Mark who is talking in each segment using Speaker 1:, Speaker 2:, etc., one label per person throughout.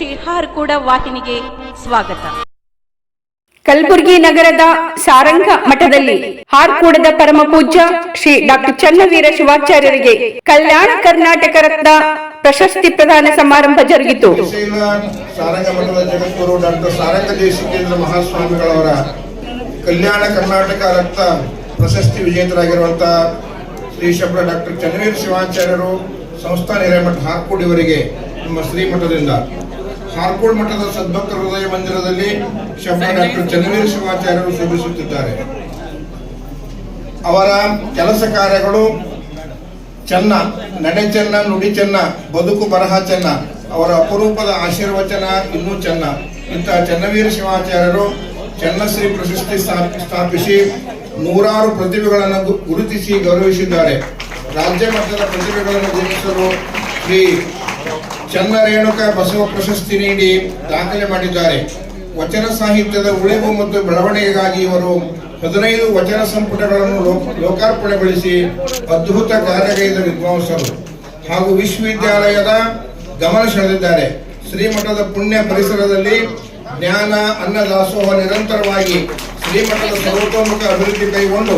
Speaker 1: ಶ್ರೀ ಕೂಡ ವಾಹಿನಿಗೆ ಸ್ವಾಗತ.
Speaker 2: ಕಲಬುರಗಿ ನಗರದ ಸಾರಂಗ ಮಠದಲ್ಲಿ ಹಾರ್ಕೂಡದ ಪರಮ ಪೂಜ್ಯ ಶ್ರೀ ಡಾಕ್ಟರ್ ಚನ್ನವೀರ ಶಿವಾಚಾರ್ಯರಿಗೆ ಕಲ್ಯಾಣ ಕರ್ನಾಟಕ ರತ್ನ ಪ್ರಶಸ್ತಿ ಪ್ರದಾನ ಸಮಾರಂಭ ಜರುಗಿತು.
Speaker 3: ಸಾರಂಗ ಮಠದ ಜಗದ್ಗುರು ಡಾಕ್ಟರ್ ಸಾರಂಗ ದೇಶಿಕೇಂದ್ರ ಮಹಾಸ್ವಾಮಿಗಳವರ ಕಲ್ಯಾಣ ಕರ್ನಾಟಕ ರಕ್ತ ಪ್ರಶಸ್ತಿ ವಿಜೇತರಾಗಿರುವಂತಹ ಶ್ರೀ ಶಬ್ದ ಡಾಕ್ಟರ್ ಚನ್ನವೀರ ಶಿವಾಚಾರ್ಯರು ಸಂಸ್ಥಾನ ಹಿರೇಮಠ ಹಾರ್ಕೂಡಿವರಿಗೆ ನಮ್ಮ ಶ್ರೀಮಠದಿಂದ ಹಾರ್ಕೋಡ್ ಮಠದ ಸದ್ಭಕ್ತ ಹೃದಯ ಮಂದಿರದಲ್ಲಿ ಶಬ್ದ ಡಾಕ್ಟರ್ ಚನ್ನವೀರ ಶಿವಾಚಾರ್ಯರು ಶೋಭಿಸುತ್ತಿದ್ದಾರೆ. ಅವರ ಕೆಲಸ ಕಾರ್ಯಗಳು ಚೆನ್ನ, ನಡೆ ಚೆನ್ನ, ನುಡಿ ಚೆನ್ನ, ಬದುಕು ಬರಹ ಚೆನ್ನ, ಅವರ ಅಪರೂಪದ ಆಶೀರ್ವಚನ ಇನ್ನೂ ಚೆನ್ನ. ಇಂತಹ ಚನ್ನವೀರ ಶಿವಾಚಾರ್ಯರು ಚೆನ್ನಶ್ರೀ ಪ್ರಶಸ್ತಿ ಸ್ಥಾಪ್- ಸ್ಥಾಪಿಸಿ ನೂರಾರು ಪ್ರತಿಭೆಗಳನ್ನು ಗುರುತಿಸಿ ಗೌರವಿಸಿದ್ದಾರೆ. ರಾಜ್ಯ ಮಟ್ಟದ ಪ್ರತಿಭೆಗಳನ್ನು ಗುರುತಿಸಲು ಶ್ರೀ ಚನ್ನ ರೇಣುಕ ಬಸವ ಪ್ರಶಸ್ತಿ ನೀಡಿ ದಾಖಲೆ ಮಾಡಿದ್ದಾರೆ. ವಚನ ಸಾಹಿತ್ಯದ ಉಳಿವು ಮತ್ತು ಬೆಳವಣಿಗೆಗಾಗಿ ಇವರು ಹದಿನೈದು ವಚನ ಸಂಪುಟಗಳನ್ನು ಲೋಕ- ಲೋಕಾರ್ಪಣೆಗೊಳಿಸಿ ಅದ್ಭುತ ಕಾರ್ಯಗೈದ ವಿದ್ವಾಂಸರು ಹಾಗೂ ವಿಶ್ವವಿದ್ಯಾಲಯದ ಗಮನ ಸೆಳೆದಿದ್ದಾರೆ. ಶ್ರೀಮಠದ ಪುಣ್ಯ ಪರಿಸರದಲ್ಲಿ ಜ್ಞಾನ ಅನ್ನದಾಸೋಹ ನಿರಂತರವಾಗಿ ಶ್ರೀಮಠದ ಸರ್ವತೋಮುಖ ಅಭಿವೃದ್ಧಿ ಕೈಗೊಂಡು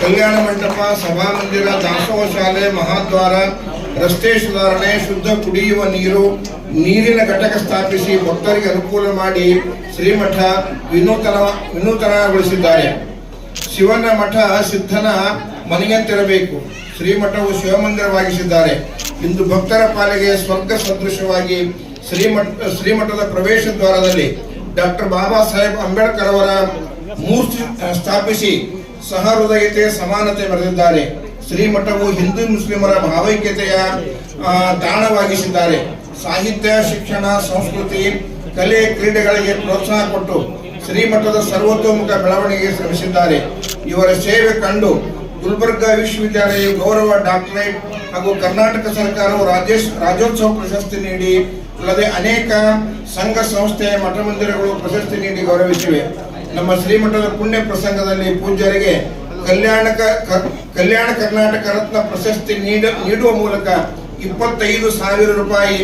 Speaker 3: ಕಲ್ಯಾಣ ಮಂಟಪ, ಸಭಾಮಂದಿರ, ದಾಸೋಹ ಶಾಲೆ, ಮಹಾದ್ವಾರ ರಸ್ತೆ ಸುಧಾರಣೆ ಶುದ್ಧ ಕುಡಿಯುವ ನೀರು, ನೀರಿನ ಘಟಕ ಸ್ಥಾಪಿಸಿ ಭಕ್ತರಿಗೆ ಅನುಕೂಲ ಮಾಡಿ ಶ್ರೀಮಠ ವಿನೂತನ, ವಿನೂತನಗೊಳಿಸಿದ್ದಾರೆ. ಶಿವನ ಮಠ ಸಿದ್ಧನ ಮನೆಯಂತಿರಬೇಕು. ಶ್ರೀಮಠವು ಶಿವಮಂದಿರವಾಗಿಸಿದ್ದಾರೆ. ಇಂದು ಭಕ್ತರ ಪಾಲಿಗೆ ಸ್ವರ್ಗ ಸದೃಶವಾಗಿ ಶ್ರೀಮಠ, ಶ್ರೀಮಠದ ಪ್ರವೇಶ ದ್ವಾರದಲ್ಲಿ ಡಾಕ್ಟರ್ ಬಾಬಾ ಸಾಹೇಬ್ ಅಂಬೇಡ್ಕರ್ ಅವರ ಮೂರ್ತಿ ಸ್ಥಾಪಿಸಿ ಸಹೃದಯತೆ, ಸಮಾನತೆ ಬರೆದಿದ್ದಾರೆ. ಶ್ರೀಮಠವು ಹಿಂದೂ ಮುಸ್ಲಿಮರ ಭಾವೈಕ್ಯತೆಯ ತಾಣವಾಗಿಸಿದ್ದಾರೆ. ಸಾಹಿತ್ಯ, ಶಿಕ್ಷಣ, ಸಂಸ್ಕೃತಿ, ಕಲೆ, ಕ್ರೀಡೆಗಳಿಗೆ ಪ್ರೋತ್ಸಾಹ ಕೊಟ್ಟು ಶ್ರೀಮಠದ ಸರ್ವತೋಮುಖ ಬೆಳವಣಿಗೆಗೆ ಶ್ರಮಿಸಿದ್ದಾರೆ. ಇವರ ಸೇವೆ ಕಂಡು ಗುಲ್ಬರ್ಗಾ ವಿಶ್ವವಿದ್ಯಾಲಯ ಗೌರವ ಡಾಕ್ಟರೇಟ್ ಹಾಗೂ ಕರ್ನಾಟಕ ಸರ್ಕಾರವು ರಾಜೇಶ್, ರಾಜ್ಯೋತ್ಸವ ಪ್ರಶಸ್ತಿ ನೀಡಿ, ಅಲ್ಲದೆ ಅನೇಕ ಸಂಘ ಸಂಸ್ಥೆ, ಮಠ ಮಂದಿರಗಳು ಪ್ರಶಸ್ತಿ ನೀಡಿ ಗೌರವಿಸಿವೆ. ನಮ್ಮ ಶ್ರೀಮಠದ ಪುಣ್ಯ ಪ್ರಸಂಗದಲ್ಲಿ ಪೂಜ್ಯರಿಗೆ ಕಲ್ಯಾಣ ಕಲ್ಯಾಣ ಕರ್ನಾಟಕ ರತ್ನ ಪ್ರಶಸ್ತಿ ನೀಡ, ನೀಡುವ ಮೂಲಕ ಇಪ್ಪತ್ತೈದು ಸಾವಿರ ರೂಪಾಯಿ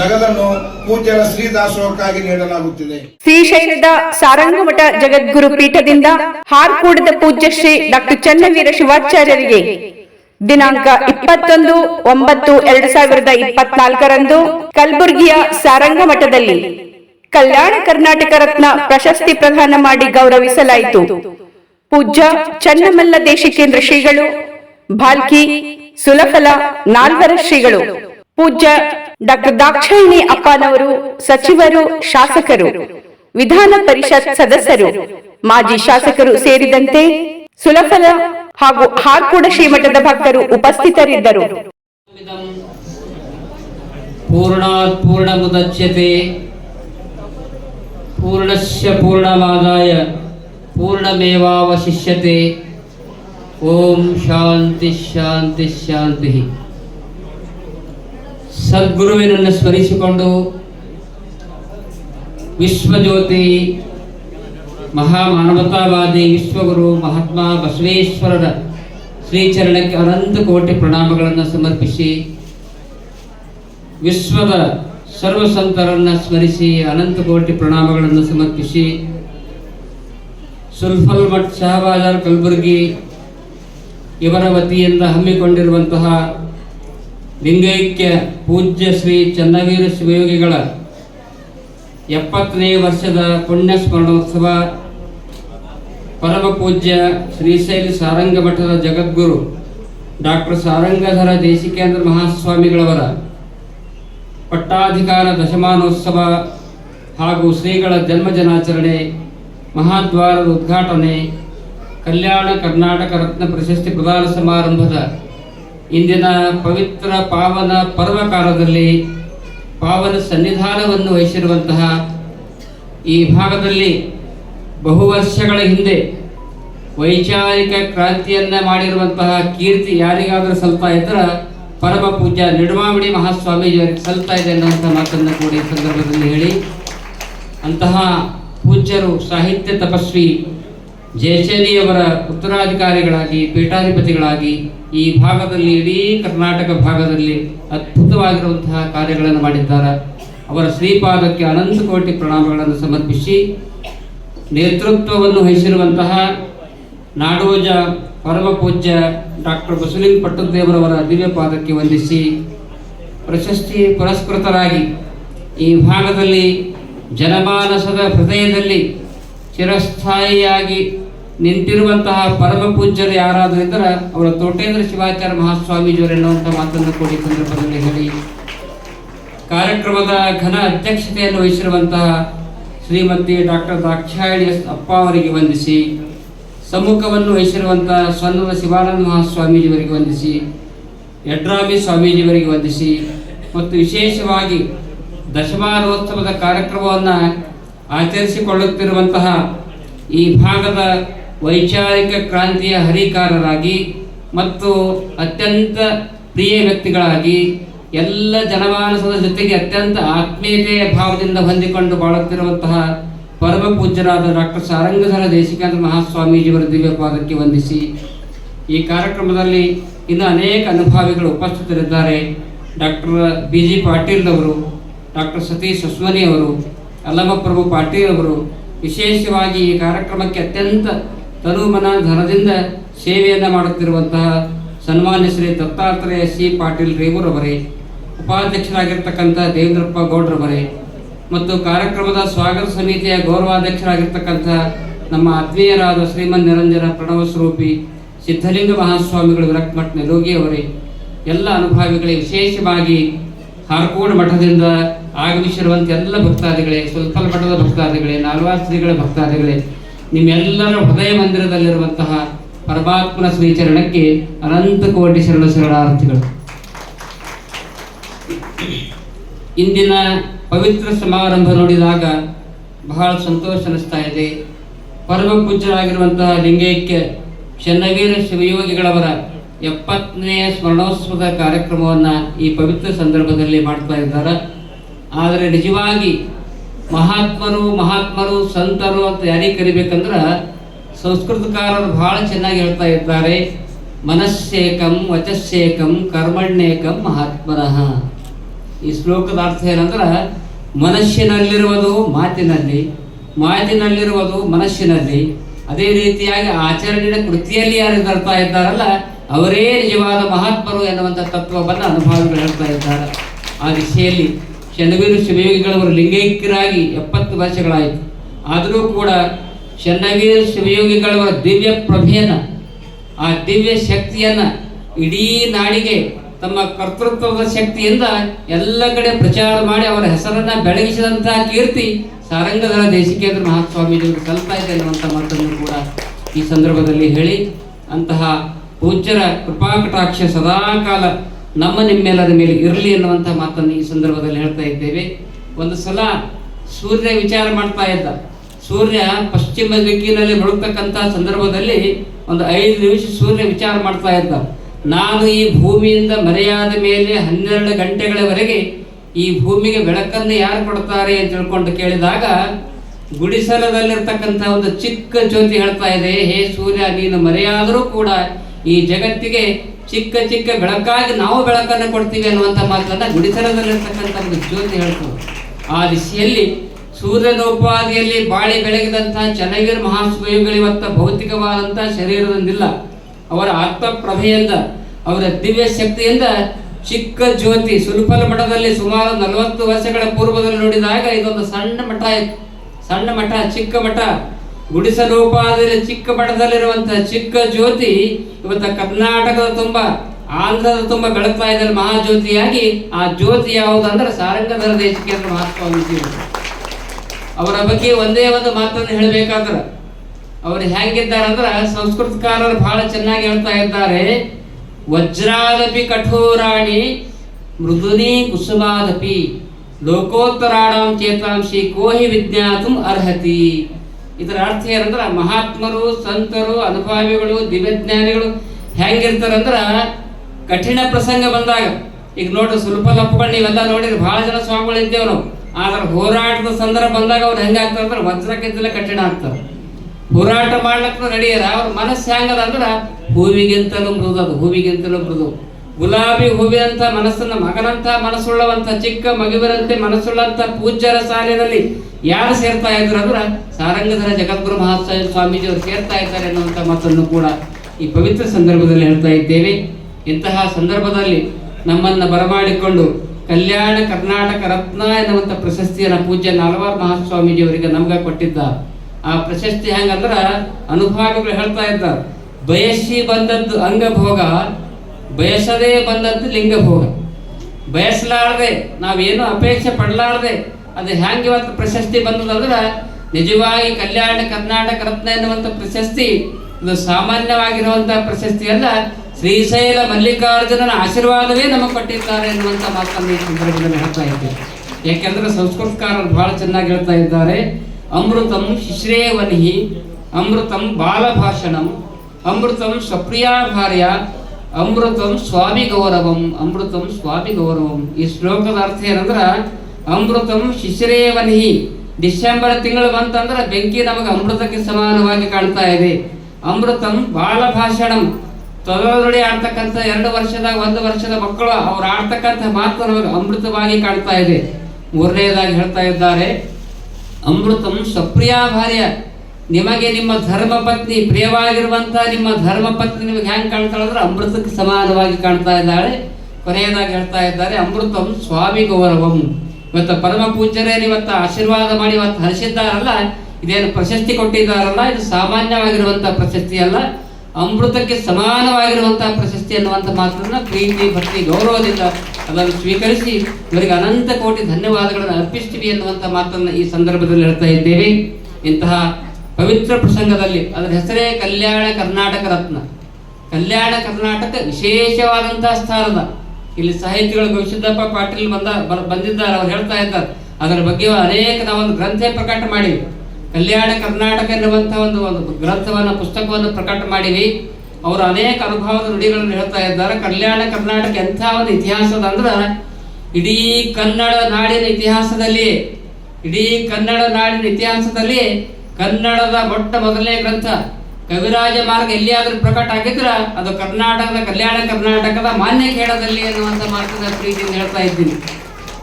Speaker 3: ನಗದನ್ನು ಪೂಜ್ಯರ ಶ್ರೀದಾಸೋಹಕ್ಕಾಗಿ ನೀಡಲಾಗುತ್ತಿದೆ.
Speaker 2: ಶ್ರೀಶೈಲದ ಸಾರಂಗಮಠ ಜಗದ್ಗುರು ಪೀಠದಿಂದ ಹಾರ್ಕೂಡದ ಪೂಜ್ಯ ಶ್ರೀ ಡಾಕ್ಟರ್ ಚನ್ನವೀರ ಶಿವಾಚಾರ್ಯರಿಗೆ ದಿನಾಂಕ ಇಪ್ಪತ್ತೊಂದು ಒಂಬತ್ತು ಎರಡು ಸಾವಿರದ ಇಪ್ಪತ್ನಾಲ್ಕರಂದು ಕಲಬುರಗಿಯ ಸಾರಂಗ ಮಠದಲ್ಲಿ ಕಲ್ಯಾಣ ಕರ್ನಾಟಕ ರತ್ನ ಪ್ರಶಸ್ತಿ ಪ್ರದಾನ ಮಾಡಿ ಗೌರವಿಸಲಾಯಿತು. ಪೂಜ್ಯ ಚನ್ನಮಲ್ಲ ದೇಶಿಕೇಂದ್ರ ಶ್ರೀಗಳು, ಭಾಲ್ಕಿ, ಸುಲಫಲ, ನಾಲ್ವರ ಶ್ರೀಗಳು. ಪೂಜ್ಯ ಡಾಕ್ಟರ್ ದಾಕ್ಷಾಯಿಣಿ ಅಪ್ಪನವರು, ಸಚಿವರು, ಶಾಸಕರು, ವಿಧಾನ ಪರಿಷತ್ ಸದಸ್ಯರು, ಮಾಜಿ ಶಾಸಕರು ಸೇರಿದಂತೆ ಸುಲಫಲ ಹಾಗೂ ಹಾರ್ಕೋಡ ಶ್ರೀಮಠದ ಭಕ್ತರು ಉಪಸ್ಥಿತರಿದ್ದರು.
Speaker 4: ಪೂರ್ಣಾತ್ ಪೂರ್ಣ ಮುದಚ್ಯತೆ ಪೂರ್ಣಸ್ಯ ಪೂರ್ಣವಾದಾಯ ಪೂರ್ಣಮೇವಾವಶಿಷ್ಯತೆ. ಓಂ ಶಾಂತಿ ಶಾಂತಿ ಶಾಂತಿ. ಸದ್ಗುರುವಿನನ್ನು ಸ್ಮರಿಸಿಕೊಂಡು ವಿಶ್ವಜ್ಯೋತಿ ಮಹಾಮಾನವತಾವಾದಿ ವಿಶ್ವಗುರು ಮಹಾತ್ಮ ಬಸವೇಶ್ವರರ ಶ್ರೀಚರಣಕ್ಕೆ ಅನಂತ ಕೋಟಿ ಪ್ರಣಾಮಗಳನ್ನು ಸಮರ್ಪಿಸಿ ವಿಶ್ವದ ಸರ್ವಸಂತರನ್ನು ಸ್ಮರಿಸಿ ಅನಂತ ಕೋಟಿ ಪ್ರಣಾಮಗಳನ್ನು ಸಮರ್ಪಿಸಿ ಸುಲ್ಫಲ್ ಮಠ್ ಶಹಬಾಜಾರ್ ಕಲಬುರಗಿ ಇವರ ವತಿಯಿಂದ ಹಮ್ಮಿಕೊಂಡಿರುವಂತಹ ಲಿಂಗೈಕ್ಯ ಪೂಜ್ಯ ಶ್ರೀ ಚನ್ನವೀರ ಶಿವಯೋಗಿಗಳ ಎಪ್ಪತ್ತನೇ ವರ್ಷದ ಪುಣ್ಯ ಸ್ಮರಣೋತ್ಸವ ಪರಮ ಪೂಜ್ಯ ಶ್ರೀಶೈಲ ಸಾರಂಗ ಮಠದ ಜಗದ್ಗುರು ಡಾಕ್ಟರ್ ಸಾರಂಗಧರ ದೇಶಿಕೇಂದ್ರ ಮಹಾಸ್ವಾಮಿಗಳವರ ಪಟ್ಟಾಧಿಕಾರ ದಶಮಾನೋತ್ಸವ ಹಾಗೂ ಶ್ರೀಗಳ ಜನ್ಮದಿನಾಚರಣೆ ಮಹಾದ್ವಾರದ ಉದ್ಘಾಟನೆ ಕಲ್ಯಾಣ ಕರ್ನಾಟಕ ರತ್ನ ಪ್ರಶಸ್ತಿ ಪ್ರದಾನ ಸಮಾರಂಭದ ಇಂದಿನ ಪವಿತ್ರ ಪಾವನ ಪರ್ವಕಾಲದಲ್ಲಿ ಪಾವನ ಸನ್ನಿಧಾನವನ್ನು ವಹಿಸಿರುವಂತಹ ಈ ಭಾಗದಲ್ಲಿ ಬಹು ವರ್ಷಗಳ ಹಿಂದೆ ವೈಚಾರಿಕ ಕ್ರಾಂತಿಯನ್ನ ಮಾಡಿರುವಂತಹ ಕೀರ್ತಿ ಯಾರಿಗಾದರೂ ಸ್ವಲ್ಪ ಇತರ ಪರಮ ಪೂಜ್ಯ ನಿಡುಮಾವಡಿ ಮಹಾಸ್ವಾಮೀಜಿಯವರಿಗೆ ಸಲ್ತಾ ಇದೆ ಅನ್ನುವಂಥ ಮಾತನ್ನು ಕೂಡ ಈ ಸಂದರ್ಭದಲ್ಲಿ ಹೇಳಿ. ಅಂತಹ ಪೂಜ್ಯರು ಸಾಹಿತ್ಯ ತಪಸ್ವಿ ಜಯಚೇನಿಯವರ ಉತ್ತರಾಧಿಕಾರಿಗಳಾಗಿ, ಪೀಠಾಧಿಪತಿಗಳಾಗಿ ಈ ಭಾಗದಲ್ಲಿ ಇಡೀ ಕರ್ನಾಟಕ ಭಾಗದಲ್ಲಿ ಅದ್ಭುತವಾಗಿರುವಂತಹ ಕಾರ್ಯಗಳನ್ನು ಮಾಡಿದ್ದಾರೆ. ಅವರ ಶ್ರೀಪಾದಕ್ಕೆ ಅನಂತ ಕೋಟಿ ಪ್ರಣಾಮಗಳನ್ನು ಸಮರ್ಪಿಸಿ ನೇತೃತ್ವವನ್ನು ವಹಿಸಿರುವಂತಹ ನಾಡೋಜ ಪರಮ ಪೂಜ್ಯ ಡಾಕ್ಟರ್ ಬಸವಲಿಂಗ ಪಟ್ಟದೇವರವರ ದಿವ್ಯ ಪಾದಕ್ಕೆ ವಂದಿಸಿ ಪ್ರಶಸ್ತಿ ಪುರಸ್ಕೃತರಾಗಿ ಈ ಭಾಗದಲ್ಲಿ ಜನಮಾನಸದ ಹೃದಯದಲ್ಲಿ ಚಿರಸ್ಥಾಯಿಯಾಗಿ ನಿಂತಿರುವಂತಹ ಪರಮ ಪೂಜ್ಯರು ಯಾರಾದರೂ ಇದ್ದರೆ ಅವರ ತೋಟೇಂದ್ರ ಶಿವಾಚಾರ್ಯ ಮಹಾಸ್ವಾಮೀಜಿಯವರು ಎನ್ನುವಂಥ ಮಾತನ್ನು ಕೂಡಿ ಸಂದರ್ಭದಲ್ಲಿ ಹೇಳಿ. ಕಾರ್ಯಕ್ರಮದ ಘನ ಅಧ್ಯಕ್ಷತೆಯನ್ನು ವಹಿಸಿರುವಂತಹ ಶ್ರೀಮತಿ ಡಾಕ್ಟರ್ ದಾಕ್ಷಾಯಣಿ ಅಪ್ಪ ಅವರಿಗೆ ವಂದಿಸಿ, ಸಮ್ಮುಖವನ್ನು ವಹಿಸಿರುವಂತಹ ಸ್ವರ್ಣದ ಶಿವಾನಂದ ಮಹಾಸ್ವಾಮೀಜಿಯವರಿಗೆ ವಂದಿಸಿ, ಯಡ್ರಾಮಿ ಸ್ವಾಮೀಜಿಯವರಿಗೆ ವಂದಿಸಿ, ಮತ್ತು ವಿಶೇಷವಾಗಿ ದಶಮಾನೋತ್ಸವದ ಕಾರ್ಯಕ್ರಮವನ್ನು ಆಚರಿಸಿಕೊಳ್ಳುತ್ತಿರುವಂತಹ ಈ ಭಾಗದ ವೈಚಾರಿಕ ಕ್ರಾಂತಿಯ ಹರಿಕಾರರಾಗಿ ಮತ್ತು ಅತ್ಯಂತ ಪ್ರಿಯ ವ್ಯಕ್ತಿಗಳಾಗಿ ಎಲ್ಲ ಜನಮಾನಸದ ಜೊತೆಗೆ ಅತ್ಯಂತ ಆತ್ಮೀಯತೆಯ ಭಾವದಿಂದ ಹೊಂದಿಕೊಂಡು ಬಾಳುತ್ತಿರುವಂತಹ ಪರಮ ಪೂಜ್ಯರಾದ ಡಾಕ್ಟರ್ ಸಾರಂಗಧರ ದೇಶಿಕಾಂತ ಮಹಾಸ್ವಾಮೀಜಿಯವರ ದಿವ್ಯ ಪಾದಕ್ಕೆ ವಂದಿಸಿ ಈ ಕಾರ್ಯಕ್ರಮದಲ್ಲಿ ಇನ್ನು ಅನೇಕ ಅನುಭಾವಿಗಳು ಉಪಸ್ಥಿತರಿದ್ದಾರೆ. ಡಾಕ್ಟರ್ ಬಿ ಜಿ ಪಾಟೀಲ್ ಅವರು ಡಾಕ್ಟರ್ ಸತೀಶ್ ಅಸ್ಮನಿ ಅವರು ಅಲ್ಲಮಪ್ರಭು ಪಾಟೀಲ್ ಅವರು ವಿಶೇಷವಾಗಿ ಈ ಕಾರ್ಯಕ್ರಮಕ್ಕೆ ಅತ್ಯಂತ ತನುಮನ ಧನದಿಂದ ಸೇವೆಯನ್ನು ಮಾಡುತ್ತಿರುವಂತಹ ಸನ್ಮಾನ್ಯ ಶ್ರೀ ದತ್ತಾತ್ರೇಯ ಸಿ ಪಾಟೀಲ್ ರೇವೂರವರೇ ಉಪಾಧ್ಯಕ್ಷರಾಗಿರ್ತಕ್ಕಂಥ ದೇವೇಂದ್ರಪ್ಪ ಗೌಡ್ರವರೇ ಮತ್ತು ಕಾರ್ಯಕ್ರಮದ ಸ್ವಾಗತ ಸಮಿತಿಯ ಗೌರವಾಧ್ಯಕ್ಷರಾಗಿರ್ತಕ್ಕಂಥ ನಮ್ಮ ಆತ್ಮೀಯರಾದ ಶ್ರೀಮನ್ ನಿರಂಜನ ಪ್ರಣವ ಸ್ವರೂಪಿ ಸಿದ್ಧಲಿಂಗ ಮಹಾಸ್ವಾಮಿಗಳು ವಿರಕ್ಮಠ್ ನಿರೋಗಿಯವರೇ ಎಲ್ಲ ಅನುಭಾವಿಗಳೇ ವಿಶೇಷವಾಗಿ ಹಾರ್ಕೋಡ್ ಮಠದಿಂದ ಆಗಮಿಸಿರುವಂಥ ಎಲ್ಲ ಭಕ್ತಾದಿಗಳೇ ಸ್ವಲ್ಪ ಮಠದ ಭಕ್ತಾದಿಗಳೇ ಶ್ರೀಗಳ ಭಕ್ತಾದಿಗಳೇ, ನಿಮ್ಮೆಲ್ಲರ ಹೃದಯ ಮಂದಿರದಲ್ಲಿರುವಂತಹ ಪರಮಾತ್ಮನ ಶ್ರೀಚರಣಕ್ಕೆ ಅನಂತ ಕೋಟಿ ಶರಣ ಶರಣಾರ್ಥಿಗಳು. ಇಂದಿನ ಪವಿತ್ರ ಸಮಾರಂಭ ನೋಡಿದಾಗ ಬಹಳ ಸಂತೋಷ ಅನಿಸ್ತಾ ಇದೆ. ಪರಮ ಪೂಜ್ಯರಾಗಿರುವಂತಹ ಲಿಂಗೈಕ್ಯ ಚೆನ್ನವೀರ ಶಿವಯೋಗಿಗಳವರ ಎಪ್ಪತ್ತನೆಯ ಸ್ಮರಣೋತ್ಸವದ ಕಾರ್ಯಕ್ರಮವನ್ನು ಈ ಪವಿತ್ರ ಸಂದರ್ಭದಲ್ಲಿ ಮಾಡ್ತಾ ಇದ್ದಾರೆ. ಆದರೆ ನಿಜವಾಗಿ ಮಹಾತ್ಮರು ಮಹಾತ್ಮರು, ಸಂತರು ಅಂತ ಯಾರಿಗೆ ಕರಿಬೇಕಂದ್ರೆ ಸಂಸ್ಕೃತಕಾರರು ಬಹಳ ಚೆನ್ನಾಗಿ ಹೇಳ್ತಾ ಇದ್ದಾರೆ. ಮನಸ್ಸೇಕಂ, ವಚಸ್ಸೇಕಂ, ಕರ್ಮಣ್ಯೇಕಂ, ಮಹಾತ್ಮನಃ. ಈ ಶ್ಲೋಕದ ಅರ್ಥ ಏನಂದ್ರೆ ಮನಸ್ಸಿನಲ್ಲಿರುವುದು ಮಾತಿನಲ್ಲಿ, ಮಾತಿನಲ್ಲಿರುವುದು ಮನಸ್ಸಿನಲ್ಲಿ. ಅದೇ ರೀತಿಯಾಗಿ ಆಚರಣೆಯ ಕೃತಿಯಲ್ಲಿ ಯಾರು ಬರ್ತಾ ಇದ್ದಾರಲ್ಲ, ಅವರೇ ನಿಜವಾದ ಮಹಾತ್ಮರು ಎನ್ನುವಂಥ ತತ್ವವನ್ನು ಅನುಭವಗಳು ಹೇಳ್ತಾ ಇದ್ದಾರೆ. ಆ ದಿಶೆಯಲ್ಲಿ ಶನವೀರ ಶಿವಯೋಗಿಗಳವರು ಲಿಂಗೈಕ್ಯರಾಗಿ ಎಪ್ಪತ್ತು ವರ್ಷಗಳಾಯಿತು. ಆದರೂ ಕೂಡ ಚೆನ್ನವೀರ ಶಿವಯೋಗಿಗಳವರ ದಿವ್ಯ ಪ್ರಭೆಯನ್ನು, ಆ ದಿವ್ಯ ಶಕ್ತಿಯನ್ನು ಇಡೀ ನಾಡಿಗೆ ತಮ್ಮ ಕರ್ತೃತ್ವದ ಶಕ್ತಿಯಿಂದ ಎಲ್ಲ ಕಡೆ ಪ್ರಚಾರ ಮಾಡಿ ಅವರ ಹೆಸರನ್ನು ಬೆಳಗಿಸಿದಂತಹ ಕೀರ್ತಿ ಸಾರಂಗಧರ ದೇಶಿಕೇಂದ್ರ ಮಹಾಸ್ವಾಮೀಜಿಯವರು ಕಲ್ತಾ ಇದೆ ಅನ್ನುವಂಥ ಮಾತನ್ನು ಕೂಡ ಈ ಸಂದರ್ಭದಲ್ಲಿ ಹೇಳಿ, ಅಂತಹ ಪೂಜ್ಯರ ಕೃಪಾಕಟಾಕ್ಷ ಸದಾಕಾಲ ನಮ್ಮ ನಿಮ್ಮೆಲ್ಲರ ಮೇಲೆ ಇರಲಿ ಎನ್ನುವಂಥ ಮಾತನ್ನು ಈ ಸಂದರ್ಭದಲ್ಲಿ ಹೇಳ್ತಾ ಇದ್ದೇವೆ. ಒಂದು ಸಲ ಸೂರ್ಯ ವಿಚಾರ ಮಾಡ್ತಾ ಇದ್ದ. ಸೂರ್ಯ ಪಶ್ಚಿಮ ದಿಕ್ಕಿನಲ್ಲಿ ಮುಳುಗ್ತಕ್ಕಂಥ ಸಂದರ್ಭದಲ್ಲಿ ಒಂದು ಐದು ನಿಮಿಷ ಸೂರ್ಯ ವಿಚಾರ ಮಾಡ್ತಾ ಇದ್ದ. ನಾನು ಈ ಭೂಮಿಯಿಂದ ಮರೆಯಾದ ಮೇಲೆ ಹನ್ನೆರಡು ಗಂಟೆಗಳವರೆಗೆ ಈ ಭೂಮಿಗೆ ಬೆಳಕನ್ನು ಯಾರು ಕೊಡ್ತಾರೆ ಅಂತ ತಿಳ್ಕೊಂಡು ಕೇಳಿದಾಗ ಗುಡಿಸಲದಲ್ಲಿರ್ತಕ್ಕಂಥ ಒಂದು ಚಿಕ್ಕ ಜ್ಯೋತಿ ಹೇಳ್ತಾ ಇದೆ, ಹೇ ಸೂರ್ಯ, ನೀನು ಮರೆಯಾದರೂ ಕೂಡ ಈ ಜಗತ್ತಿಗೆ ಚಿಕ್ಕ ಚಿಕ್ಕ ಬೆಳಕಾಗಿ ನಾವು ಬೆಳಕನ್ನು ಕೊಡ್ತೀವಿ ಅನ್ನುವಂಥ ಮಾತನ್ನ ಗುಡಿಸಲದಲ್ಲಿರ್ತಕ್ಕಂಥ ಒಂದು ಜ್ಯೋತಿ ಹೇಳ್ತದೆ ಆ ದಿಶೆಯಲ್ಲಿ ಸೂರ್ಯನೋಪಾದಿಯಲ್ಲಿ ಬಾಳಿ ಬೆಳಗಿದಂತಹ ಚನ್ನವೀರ ಇವತ್ತ ಭೌತಿಕವಾದಂಥ ಶರೀರದಿಂದಿಲ್ಲ ಅವರ ಆತ್ಮಪ್ರಭೆಯಿಂದ, ಅವರ ದಿವ್ಯ ಶಕ್ತಿಯಿಂದ ಚಿಕ್ಕ ಜ್ಯೋತಿ ಸುಲ್ಪಲ ಮಠದಲ್ಲಿ ಸುಮಾರು ನಲವತ್ತು ವರ್ಷಗಳ ಪೂರ್ವದಲ್ಲಿ ನೋಡಿದಾಗ ಇದೊಂದು ಸಣ್ಣ ಮಠ ಸಣ್ಣ ಮಠ, ಚಿಕ್ಕ ಮಠ. ಗುಡಿಸಲೋಪಾದಿಯಲ್ಲಿ ಚಿಕ್ಕ ಪಟದಲ್ಲಿರುವಂತಹ ಚಿಕ್ಕ ಜ್ಯೋತಿ ಇವತ್ತ ಕರ್ನಾಟಕದ ತುಂಬ, ಆಂಧ್ರದ ತುಂಬ ಬೆಳಗ್ತಾ ಇದ್ದಲ್ಲಿ ಮಹಾಜ್ಯೋತಿಯಾಗಿ ಆ ಜ್ಯೋತಿ ಯಾವುದಂದ್ರೆ ಸಾರಂಗಧರ ದೇಶಕ್ಕೆ ಮಹತ್ವ ಅವರು. ಅವರ ಬಗ್ಗೆ ಒಂದೇ ಒಂದು ಮಾತನ್ನು ಹೇಳಬೇಕಾದ್ರೆ, ಅವರು ಹೆಂಗಿದ್ದಾರೆ ಅಂದ್ರೆ ಸಂಸ್ಕೃತಕಾರರು ಬಹಳ ಚೆನ್ನಾಗಿ ಹೇಳ್ತಾ ಇದ್ದಾರೆ, ವಜ್ರಾದಪಿ ಕಠೋರಾಣಿ ಮೃದುನಿ ಕುಸುಮಾದಪಿ, ಲೋಕೋತ್ತರಾಣಾಂ ಚೇತಾಂಶಿ ಕೋಹಿ ವಿಜ್ಞಾತುಂ ಅರ್ಹತಿ ಇದರ ಅರ್ಥ ಏನಂದ್ರೆ ಮಹಾತ್ಮರು, ಸಂತರು, ಅನುಭಾವಿಗಳು, ದಿವ್ಯಜ್ಞಾನಿಗಳು ಹೆಂಗಿರ್ತಾರಂದ್ರ ಕಠಿಣ ಪ್ರಸಂಗ ಬಂದಾಗ. ಈಗ ನೋಡ್ರಿ ಸ್ವಲ್ಪ ಲಪ್ಪಗಳು ನೀವೆಲ್ಲ ನೋಡಿದ್ರೆ ಬಹಳ ಜನ ಸ್ವಾಮಿಗಳು ಇದ್ದೇವೆ ನಾವು. ಆದ್ರೆ ಹೋರಾಟದ ಸಂದರ್ಭ ಬಂದಾಗ ಅವ್ರು ಹೆಂಗಾಗ್ತಾರೆ ಅಂದ್ರೆ ವಜ್ರಕ್ಕಿಂತಲೇ ಕಠಿಣ ಆಗ್ತಾರೆ. ಹೋರಾಟ ಮಾಡ್ಲಕ್ಕ ರೆಡಿ ಅದ ಅವ್ರ ಮನಸ್ಸು ಹೆಂಗದ ಅಂದ್ರೆ ಹೂವಿಗಿಂತಲೂ ಮೃದು ಅದು, ಹೂವಿಗಿಂತಲೂ ಮೃದು. ಗುಲಾಬಿ ಹೂವಿನಂತ ಮನಸ್ಸನ್ನ ಮಗನಂತ ಮನಸ್ಸುಳ್ಳವಂತ ಚಿಕ್ಕ ಮಗುವಿನಂತೆ ಮನಸ್ಸುಳ್ಳಂತ ಪೂಜ್ಯರ ಸಾಲಿನಲ್ಲಿ ಯಾರು ಸೇರ್ತಾ ಇದ್ರು ಅಂದ್ರೆ ಸಾರಂಗಧರ ಜಗದ್ಗುರು ಮಹಾಸ್ವಾಮಿ ಸ್ವಾಮೀಜಿ ಅವರು ಸೇರ್ತಾ ಇದ್ದಾರೆ ಅನ್ನುವಂಥ ಮಾತನ್ನು ಕೂಡ ಈ ಪವಿತ್ರ ಸಂದರ್ಭದಲ್ಲಿ ಹೇಳ್ತಾ ಇದ್ದೇವೆ. ಇಂತಹ ಸಂದರ್ಭದಲ್ಲಿ ನಮ್ಮನ್ನ ಬರಮಾಡಿಕೊಂಡು ಕಲ್ಯಾಣ ಕರ್ನಾಟಕ ರತ್ನ ಎನ್ನುವಂಥ ಪ್ರಶಸ್ತಿಯನ್ನು ಪೂಜ್ಯ ನಾಲ್ವಾರ್ ಮಹಾಸ್ವಾಮೀಜಿ ಅವರಿಗೆ ನಮ್ಗೆ ಕೊಟ್ಟಿದ್ದ. ಆ ಪ್ರಶಸ್ತಿ ಹೆಂಗಂದ್ರೆ ಅನುಭಾವಿಗಳು ಹೇಳ್ತಾ ಇದ್ದಾರೆ. ಬಯಸಿ ಬಂದದ್ದು ಅಂಗಭೋಗ ಬಯಸದೇ ಲಿಂಗ ಲಿಂಗಭೋಗ ಬಯಸಲಾರದೆ, ನಾವೇನು ಅಪೇಕ್ಷೆ ಪಡಲಾರದೆ, ಅದು ಹ್ಯಾಂಗೆ ಇವತ್ತು ಪ್ರಶಸ್ತಿ ಬಂದದಂದ್ರೆ ನಿಜವಾಗಿ ಕಲ್ಯಾಣ ಕರ್ನಾಟಕ ರತ್ನ ಎನ್ನುವಂಥ ಪ್ರಶಸ್ತಿ, ಇದು ಸಾಮಾನ್ಯವಾಗಿರುವಂತಹ ಪ್ರಶಸ್ತಿ ಅಲ್ಲ, ಶ್ರೀಶೈಲ ಮಲ್ಲಿಕಾರ್ಜುನನ ಆಶೀರ್ವಾದವೇ ನಮಗೆ ಕೊಟ್ಟಿದ್ದಾರೆ ಎನ್ನುವಂಥ ಮಾತನ್ನು ಈ ಸಂದರ್ಭದಲ್ಲಿ ಹೇಳ್ತಾ ಇದ್ದೇವೆ ಯಾಕೆಂದ್ರೆ ಸಂಸ್ಕೃತಕಾರರು ಬಹಳ ಚೆನ್ನಾಗಿ ಹೇಳ್ತಾ ಇದ್ದಾರೆ, ಅಮೃತಂ ಶಿಶ್ರೇ ವನ್ಹಿ ಅಮೃತಂ ಬಾಲಭಾಷಣಂ, ಅಮೃತಂ ಸ್ವಪ್ರಿಯಾ ಭಾರ್ಯ ಅಮೃತಂ ಸ್ವಾಮಿ ಗೌರವಂ, ಅಮೃತಂ ಸ್ವಾಮಿ ಗೌರವಂ. ಈ ಶ್ಲೋಕದ ಅರ್ಥ ಏನಂದ್ರ, ಅಮೃತಂ ಶಿಶಿರೇವನಿಹಿ. ಡಿಸೆಂಬರ್ ತಿಂಗಳು ಬಂತಂದ್ರೆ ಬೆಂಕಿ ನಮಗೆ ಅಮೃತಕ್ಕೆ ಸಮಾನವಾಗಿ ಕಾಣ್ತಾ ಇದೆ. ಅಮೃತಂ ಬಾಲ ಭಾಷಣಂ ತೊದಲುಡಿ ಆಡ್ತಕ್ಕಂಥ ಎರಡು ವರ್ಷದ ಒಂದು ವರ್ಷದ ಮಕ್ಕಳು ಅವ್ರು ಆಡ್ತಕ್ಕಂಥ ಮಾತು ನಮಗೆ ಅಮೃತವಾಗಿ ಕಾಣ್ತಾ ಇದೆ. ಮೂರನೇದಾಗಿ ಹೇಳ್ತಾ ಇದ್ದಾರೆ, ಅಮೃತಂ ಸಪ್ರಿಯಾ ಭಾರ್ಯ. ನಿಮಗೆ ನಿಮ್ಮ ಧರ್ಮ ಪತ್ನಿ ಪ್ರಿಯವಾಗಿರುವಂತ ನಿಮ್ಮ ಧರ್ಮ ಪತ್ನಿ ನಿಮಗೆ ಹೆಂಗೆ ಕಾಣ್ತಾಳೆ ಅಂದ್ರೆ ಅಮೃತಕ್ಕೆ ಸಮಾನವಾಗಿ ಕಾಣ್ತಾ ಇದ್ದಾಳೆ. ಕೊನೆಯದಾಗಿ ಹೇಳ್ತಾ ಇದ್ದಾರೆ, ಅಮೃತಂ ಸ್ವಾಮಿ ಗೌರವಂ. ಇವತ್ತು ಪರಮ ಪೂಜ್ಯರೇ ಇವತ್ತು ಆಶೀರ್ವಾದ ಮಾಡಿ ಇವತ್ತು ಹರಿಸಿದ್ದಾರಲ್ಲ, ಇದೇನು ಪ್ರಶಸ್ತಿ ಕೊಟ್ಟಿದ್ದಾರಲ್ಲ, ಇದು ಸಾಮಾನ್ಯವಾಗಿರುವಂತ ಪ್ರಶಸ್ತಿ ಅಲ್ಲ. ಅಮೃತಕ್ಕೆ ಸಮಾನವಾಗಿರುವಂತಹ ಪ್ರಶಸ್ತಿ ಅನ್ನುವಂಥ ಮಾತನ್ನ ಪ್ರೀತಿ, ಭಕ್ತಿ, ಗೌರವದಿಂದ ಅದನ್ನು ಸ್ವೀಕರಿಸಿ ಇವರಿಗೆ ಅನಂತ ಕೋಟಿ ಧನ್ಯವಾದಗಳನ್ನು ಅರ್ಪಿಸ್ತೀವಿ ಅನ್ನುವಂಥ ಮಾತನ್ನು ಈ ಸಂದರ್ಭದಲ್ಲಿ ಹೇಳ್ತಾ ಇದ್ದೇವೆ. ಇಂತಹ ಪವಿತ್ರ ಪ್ರಸಂಗದಲ್ಲಿ. ಅದರ ಹೆಸರೇ ಕಲ್ಯಾಣ ಕರ್ನಾಟಕ ರತ್ನ. ಕಲ್ಯಾಣ ಕರ್ನಾಟಕ ವಿಶೇಷವಾದಂತಹ ಸ್ಥಾನದ. ಇಲ್ಲಿ ಸಾಹಿತಿಗಳು ಗವಿಸಿದ್ದಪ್ಪ ಪಾಟೀಲ್ ಬಂದ ಬಂದಿದ್ದಾರೆ, ಅವ್ರು ಹೇಳ್ತಾ ಇದ್ದಾರೆ. ಅದರ ಬಗ್ಗೆ ಅನೇಕ ನಾವೊಂದು ಗ್ರಂಥ ಪ್ರಕಟ ಮಾಡಿವಿ. ಕಲ್ಯಾಣ ಕರ್ನಾಟಕ ಎನ್ನುವಂಥ ಒಂದು ಒಂದು ಗ್ರಂಥವನ್ನು, ಪುಸ್ತಕವನ್ನು ಪ್ರಕಟ ಮಾಡಿವಿ. ಅವರು ಅನೇಕ ಅನುಭವದ ನುಡಿಗಳನ್ನು ಹೇಳ್ತಾ ಇದ್ದಾರೆ. ಕಲ್ಯಾಣ ಕರ್ನಾಟಕ ಎಂಥ ಒಂದು ಇತಿಹಾಸದ ಅಂದ್ರೆ, ಇಡೀ ಕನ್ನಡ ನಾಡಿನ ಇತಿಹಾಸದಲ್ಲಿ, ಇಡೀ ಕನ್ನಡ ನಾಡಿನ ಇತಿಹಾಸದಲ್ಲಿ ಕನ್ನಡದ ಮೊಟ್ಟ ಮೊದಲನೇ ಗ್ರಂಥ. ಕವಿರಾಜ ಮಾರ್ಗ ಎಲ್ಲಿಯಾದರೂ ಪ್ರಕಟ ಆಗಿದ್ರ ಅದು ಕರ್ನಾಟಕದ ಕಲ್ಯಾಣ ಕರ್ನಾಟಕದ ಮಾನ್ಯ ಖೇಡದಲ್ಲಿ ಅನ್ನುವಂಥ ಮಾರ್ಗದ ಪ್ರೀತಿಯಿಂದ ಹೇಳ್ತಾ ಇದ್ದೀನಿ.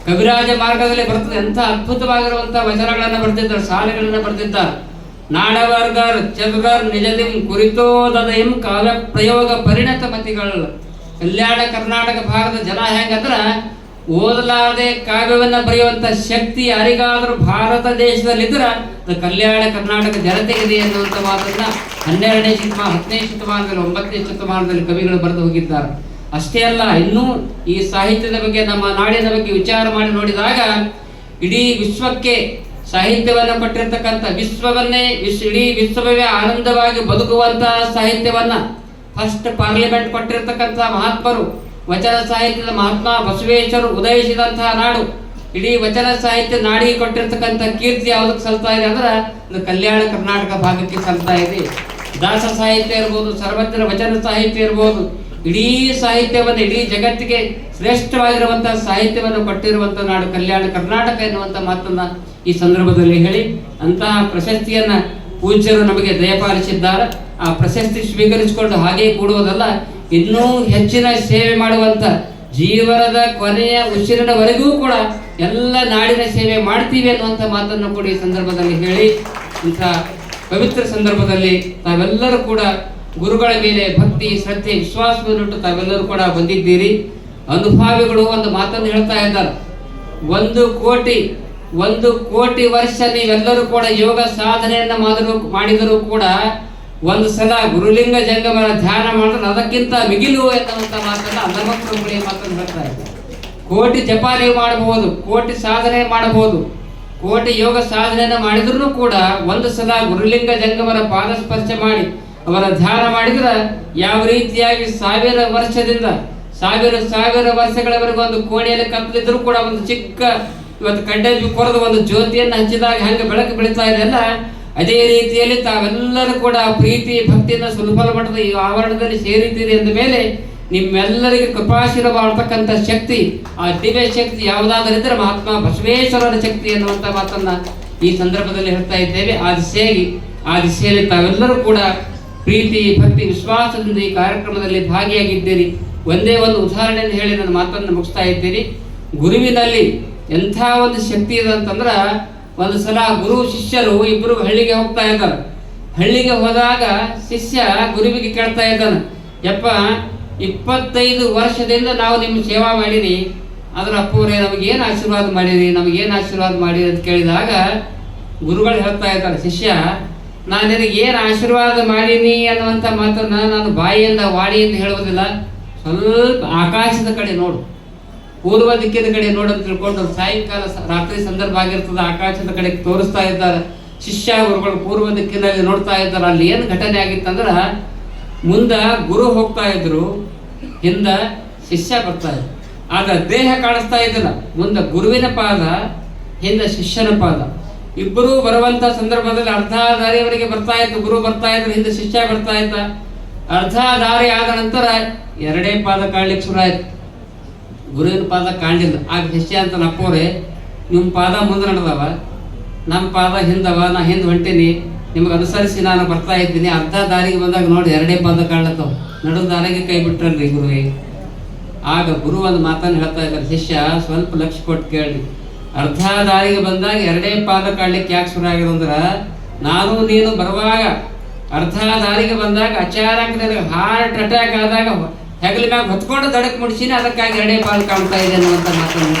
Speaker 4: ಕವಿರಾಜ ಮಾರ್ಗದಲ್ಲಿ ಬರ್ತದೆ ಎಂಥ ಅದ್ಭುತವಾಗಿರುವಂಥ ವಚನಗಳನ್ನು ಬರೆದಿದ್ದಾರೆ ಸಾಲೆಗಳನ್ನು ಬರೆದಿದ್ದಾರೆ. ನಾಡವರ್ಗರ್ ಚದುಗರ್ ನಿಜದಿಂ ಕುರಿತೋದಯಂ ಕಾಲ ಪ್ರಯೋಗ ಪರಿಣತ ಮತಿಗಳು ಕಲ್ಯಾಣ ಕರ್ನಾಟಕ ಭಾಗದ ಜನ ಹೆಂಗಂದ್ರ ಓದಲಾರದೆ ಕಾವ್ಯವನ್ನು ಬರೆಯುವಂಥ ಶಕ್ತಿ ಯಾರಿಗಾದರೂ ಭಾರತ ದೇಶದಲ್ಲಿದ್ದರೆ ಅದು ಕಲ್ಯಾಣ ಕರ್ನಾಟಕ ಜನತೆಗಿದೆ ಎನ್ನುವಂತ ಮಾತನ್ನ ಹನ್ನೆರಡನೇ ಶತಮಾನ, ಹತ್ತನೇ ಶತಮಾನದಲ್ಲಿ, ಒಂಬತ್ತನೇ ಶತಮಾನದಲ್ಲಿ ಕವಿಗಳು ಬರೆದು ಹೋಗಿದ್ದಾರೆ. ಅಷ್ಟೇ ಅಲ್ಲ, ಇನ್ನೂ ಈ ಸಾಹಿತ್ಯದ ಬಗ್ಗೆ, ನಮ್ಮ ನಾಡಿನ ಬಗ್ಗೆ ವಿಚಾರ ಮಾಡಿ ನೋಡಿದಾಗ, ಇಡೀ ವಿಶ್ವಕ್ಕೆ ಸಾಹಿತ್ಯವನ್ನು ಕೊಟ್ಟಿರ್ತಕ್ಕಂಥ ವಿಶ್ವವನ್ನೇ ವಿಶ್ವ ಇಡೀ ವಿಶ್ವವೇ ಆನಂದವಾಗಿ ಬದುಕುವಂತಹ ಸಾಹಿತ್ಯವನ್ನ ಫಸ್ಟ್ ಪಾರ್ಲಿಮೆಂಟ್ ಕೊಟ್ಟಿರ್ತಕ್ಕಂಥ ಮಹಾತ್ಮರು ವಚನ ಸಾಹಿತ್ಯದ ಮಹಾತ್ಮ ಬಸವೇಶ್ವರು ಉದಯಿಸಿದಂತಹ ನಾಡು. ಇಡೀ ವಚನ ಸಾಹಿತ್ಯ ನಾಡಿಗೆ ಕೊಟ್ಟಿರ್ತಕ್ಕಂಥ ಕೀರ್ತಿ ಯಾವುದಕ್ಕೆ ಸಲ್ತಾ ಇದೆ ಅಂದ್ರೆ ಇದು ಕಲ್ಯಾಣ ಕರ್ನಾಟಕ ಭಾಗಕ್ಕೆ ಸಲ್ತಾ ಇದೆ. ದಾಸ ಸಾಹಿತ್ಯ ಇರ್ಬೋದು, ಸರ್ವಜ್ಞರ ವಚನ ಸಾಹಿತ್ಯ ಇರ್ಬೋದು, ಇಡೀ ಸಾಹಿತ್ಯವನ್ನು, ಇಡೀ ಜಗತ್ತಿಗೆ ಶ್ರೇಷ್ಠವಾಗಿರುವಂತಹ ಸಾಹಿತ್ಯವನ್ನು ಕೊಟ್ಟಿರುವಂತಹ ನಾಡು ಕಲ್ಯಾಣ ಕರ್ನಾಟಕ ಎನ್ನುವಂಥ ಮಾತನ್ನ ಈ ಸಂದರ್ಭದಲ್ಲಿ ಹೇಳಿ. ಅಂತಹ ಪ್ರಶಸ್ತಿಯನ್ನ ಪೂಜ್ಯರು ನಮಗೆ ದಯಪಾಲಿಸಿದ್ದಾರೆ. ಆ ಪ್ರಶಸ್ತಿ ಸ್ವೀಕರಿಸಿಕೊಂಡು ಹಾಗೆ ಕೂಡುವುದಲ್ಲ ಇನ್ನೂ ಹೆಚ್ಚಿನ ಸೇವೆ ಮಾಡುವಂತ ಜೀವನದ ಕೊನೆಯ ಉಸಿರಿನವರೆಗೂ ಕೂಡ ಎಲ್ಲ ನಾಡಿನ ಸೇವೆ ಮಾಡ್ತೀವಿ ಅನ್ನುವಂಥ ಮಾತನ್ನು ಕೂಡ ಈ ಸಂದರ್ಭದಲ್ಲಿ ಹೇಳಿ, ಇಂಥ ಪವಿತ್ರ ಸಂದರ್ಭದಲ್ಲಿ ತಾವೆಲ್ಲರೂ ಕೂಡ ಗುರುಗಳ ಮೇಲೆ ಭಕ್ತಿ, ಶ್ರದ್ಧೆ, ವಿಶ್ವಾಸವನ್ನುಟ್ಟು ತಾವೆಲ್ಲರೂ ಕೂಡ ಬಂದಿದ್ದೀರಿ. ಅನುಭಾವಿಗಳು ಒಂದು ಮಾತನ್ನು ಹೇಳ್ತಾ ಇದ್ದಾರೆ. ಒಂದು ಕೋಟಿ ಒಂದು ಕೋಟಿ ವರ್ಷ ನೀವೆಲ್ಲರೂ ಕೂಡ ಯೋಗ ಸಾಧನೆಯನ್ನು ಮಾಡಿದ್ರು, ಮಾಡಿದರೂ ಕೂಡ ಒಂದು ಸಲ ಗುರುಲಿಂಗ ಜಂಗಮನ ಧ್ಯಾನ ಮಾಡಿದ್ರೆ ಅದಕ್ಕಿಂತ ಮಿಗಿಲು ಎನ್ನುವಂತ ಮಾತನ್ನ ಅಂಧಮಕ್ಕಳು ಮಾತನ್ನು ಹೇಳ್ತಾ ಕೋಟಿ ಜಪಾರಿ ಮಾಡಬಹುದು, ಕೋಟಿ ಸಾಧನೆ ಮಾಡಬಹುದು. ಕೋಟಿ ಯೋಗ ಸಾಧನೆಯನ್ನು ಮಾಡಿದ್ರು ಕೂಡ ಒಂದು ಸಲ ಗುರುಲಿಂಗ ಜಂಗಮರ ಪಾದಸ್ಪರ್ಶ ಮಾಡಿ ಅವರ ಧ್ಯಾನ ಮಾಡಿದ್ರೆ ಯಾವ ರೀತಿಯಾಗಿ ಸಾವಿರ ವರ್ಷದಿಂದ, ಸಾವಿರ ಸಾವಿರ ವರ್ಷಗಳವರೆಗೂ ಒಂದು ಕೋಣೆಯಲ್ಲಿ ಕತ್ತಲಿದ್ರು ಕೂಡ ಒಂದು ಚಿಕ್ಕ ಇವತ್ತು ಕಡ್ಡೆ ಕೊರೆದು ಒಂದು ಜ್ಯೋತಿಯನ್ನು ಹಂಚಿದಾಗ ಹಂಗೆ ಬೆಳಕು ಬೆಳೀತಾ ಇದೆ ಅಲ್ಲ ಅದೇ ರೀತಿಯಲ್ಲಿ ತಾವೆಲ್ಲರೂ ಕೂಡ ಪ್ರೀತಿ, ಭಕ್ತಿಯನ್ನು ಸುಲಭ ಮಟ್ಟದ ಈ ಆವರಣದಲ್ಲಿ ಸೇರಿದ್ದೀರಿ ಅಂದ ಮೇಲೆ ನಿಮ್ಮೆಲ್ಲರಿಗೆ ಕೃಪಾಶೀಲ ಮಾಡತಕ್ಕಂಥ ಶಕ್ತಿ, ಆ ದಿವ್ಯ ಶಕ್ತಿ ಯಾವುದಾದರಿದ್ದರೆ ಮಹಾತ್ಮ ಬಸವೇಶ್ವರನ ಶಕ್ತಿ ಅನ್ನುವಂಥ ಮಾತನ್ನ ಈ ಸಂದರ್ಭದಲ್ಲಿ ಹೇಳ್ತಾ ಇದ್ದೇವೆ. ಆ ದಿಸೆಯಾಗಿ ಆ ದಿಸೆಯಲ್ಲಿ ತಾವೆಲ್ಲರೂ ಕೂಡ ಪ್ರೀತಿ, ಭಕ್ತಿ, ವಿಶ್ವಾಸದಿಂದ ಈ ಕಾರ್ಯಕ್ರಮದಲ್ಲಿ ಭಾಗಿಯಾಗಿದ್ದೀರಿ. ಒಂದೇ ಒಂದು ಉದಾಹರಣೆಯನ್ನು ಹೇಳಿ ನನ್ನ ಮಾತನ್ನು ಮುಗಿಸ್ತಾ ಇದ್ದೀರಿ ಗುರುವಿನಲ್ಲಿ ಎಂಥ ಒಂದು ಶಕ್ತಿ ಇದೆ ಅಂತಂದ್ರೆ ಒಂದು ಸಲ ಗುರು ಶಿಷ್ಯರು ಇಬ್ಬರು ಹಳ್ಳಿಗೆ ಹೋಗ್ತಾ ಇದ್ದಾರೆ. ಹಳ್ಳಿಗೆ ಹೋದಾಗ ಶಿಷ್ಯ ಗುರುವಿಗೆ ಕೇಳ್ತಾ ಇದ್ದಾನೆ, ಯಪ್ಪ, ಇಪ್ಪತ್ತೈದು ವರ್ಷದಿಂದ ನಾವು ನಿಮ್ಮ ಸೇವಾ ಮಾಡಿರಿ. ಅದರ ಅಪ್ಪವರೇ ನಮಗೇನು ಆಶೀರ್ವಾದ ಮಾಡಿರಿ? ನಮಗೇನು ಆಶೀರ್ವಾದ ಮಾಡಿರಿ? ಅಂತ ಕೇಳಿದಾಗ ಗುರುಗಳು ಹೇಳ್ತಾ ಇದ್ದಾರೆ, ಶಿಷ್ಯ ನಾನು ನಿನಗೆ ಏನು ಆಶೀರ್ವಾದ ಮಾಡೀನಿ ಅನ್ನುವಂಥ ಮಾತನ್ನು ನಾನು ಬಾಯಿಯಿಂದ ವಾಡಿಯಿಂದ ಹೇಳುವುದಿಲ್ಲ. ಸ್ವಲ್ಪ ಆಕಾಶದ ಕಡೆ ನೋಡು. ಪೂರ್ವ ದಿಕ್ಕಿನ ಕಡೆ ನೋಡಂತ ತಿಳ್ಕೊಂಡು ಸಾಯಂಕಾಲ ರಾತ್ರಿ ಸಂದರ್ಭ ಆಗಿರ್ತದೆ, ಆಕಾಶದ ಕಡೆ ತೋರಿಸ್ತಾ ಇದ್ದಾರೆ. ಶಿಷ್ಯ ಗುರುಗಳು ಪೂರ್ವ ದಿಕ್ಕಿನಲ್ಲಿ ನೋಡ್ತಾ ಇದ್ದಾರೆ. ಅಲ್ಲಿ ಏನು ಘಟನೆ ಆಗಿತ್ತಂದ್ರೆ ಮುಂದ ಗುರು ಹೋಗ್ತಾ ಇದ್ರು, ಹಿಂದ ಶಿಷ್ಯ ಬರ್ತಾ ಇದ್ರು. ಆಗ ದೇಹ ಕಾಣಿಸ್ತಾ ಇದ್ದಿಲ್ಲ. ಮುಂದೆ ಗುರುವಿನ ಪಾದ, ಹಿಂದ ಶಿಷ್ಯನ ಪಾದ. ಇಬ್ಬರು ಬರುವಂತ ಸಂದರ್ಭದಲ್ಲಿ ಅರ್ಧ ದಾರಿಯವರೆಗೆ ಬರ್ತಾ ಇತ್ತು ಗುರು ಬರ್ತಾ ಇದ್ರು, ಹಿಂದೆ ಶಿಷ್ಯ ಬರ್ತಾ ಇದ್ದ. ಅರ್ಧ ದಾರಿ ಆದ ನಂತರ ಎರಡೇ ಪಾದ ಕಾಣ್ಲಿಕ್ಕೆ ಶುರು ಆಯ್ತು. ಗುರುವಿನ ಪಾದ ಕಾಣಿಲ್ಲ ಆಗ ಶಿಷ್ಯ ಅಂತ ನಪ್ಪೋರೆ ನಿಮ್ಮ ಪಾದ ಮುಂದೆ ನಡೆದವ ನಮ್ಮ ಪಾದ ಹಿಂದವ, ನಾ ಹಿಂದೆ ಹೊಂಟೀನಿ. ನಿಮಗೆ ಅನುಸರಿಸಿ ನಾನು ಬರ್ತಾ ಇದ್ದೀನಿ. ಅರ್ಧ ದಾರಿಗೆ ಬಂದಾಗ ನೋಡಿ ಎರಡೇ ಪಾದ ಕಾಣ್ಲತ್ತವ. ನಡು ದಾರಿಗೆ ಕೈ ಬಿಟ್ರಲ್ರಿ ಗುರುವೇ. ಆಗ ಗುರು ಒಂದು ಮಾತನ್ನು ಹೇಳ್ತಾ ಇದ್ದಾರೆ, ಶಿಷ್ಯ, ಸ್ವಲ್ಪ ಲಕ್ಷ್ಯ ಕೊಟ್ಟು ಕೇಳಿ ಅರ್ಧ ದಾರಿಗೆ ಬಂದಾಗ ಎರಡೇ ಪಾದ ಕಾಡ್ಲಿಕ್ಕೆ ಯಾಕೆ ಶುರು ಆಗಿದೆ ಅಂದ್ರೆ, ನಾನು ನೀನು ಬರುವಾಗ ಅರ್ಧ ದಾರಿಗೆ ಬಂದಾಗ ಅಚಾನಕ್ ನನಗೆ ಹಾರ್ಟ್ ಅಟ್ಯಾಕ್ ಆದಾಗ ಹೆಗಲ ಮ್ಯಾಗ ಹೊತ್ಕೊಂಡು ದಡಕ್ ಮುಡಿಸಿನ, ಅದಕ್ಕಾಗಿ ಎರಡೇ ಪಾಲು ಕಾಣ್ತಾ ಇದೆ ಅನ್ನುವಂಥ ಮಾತನ್ನು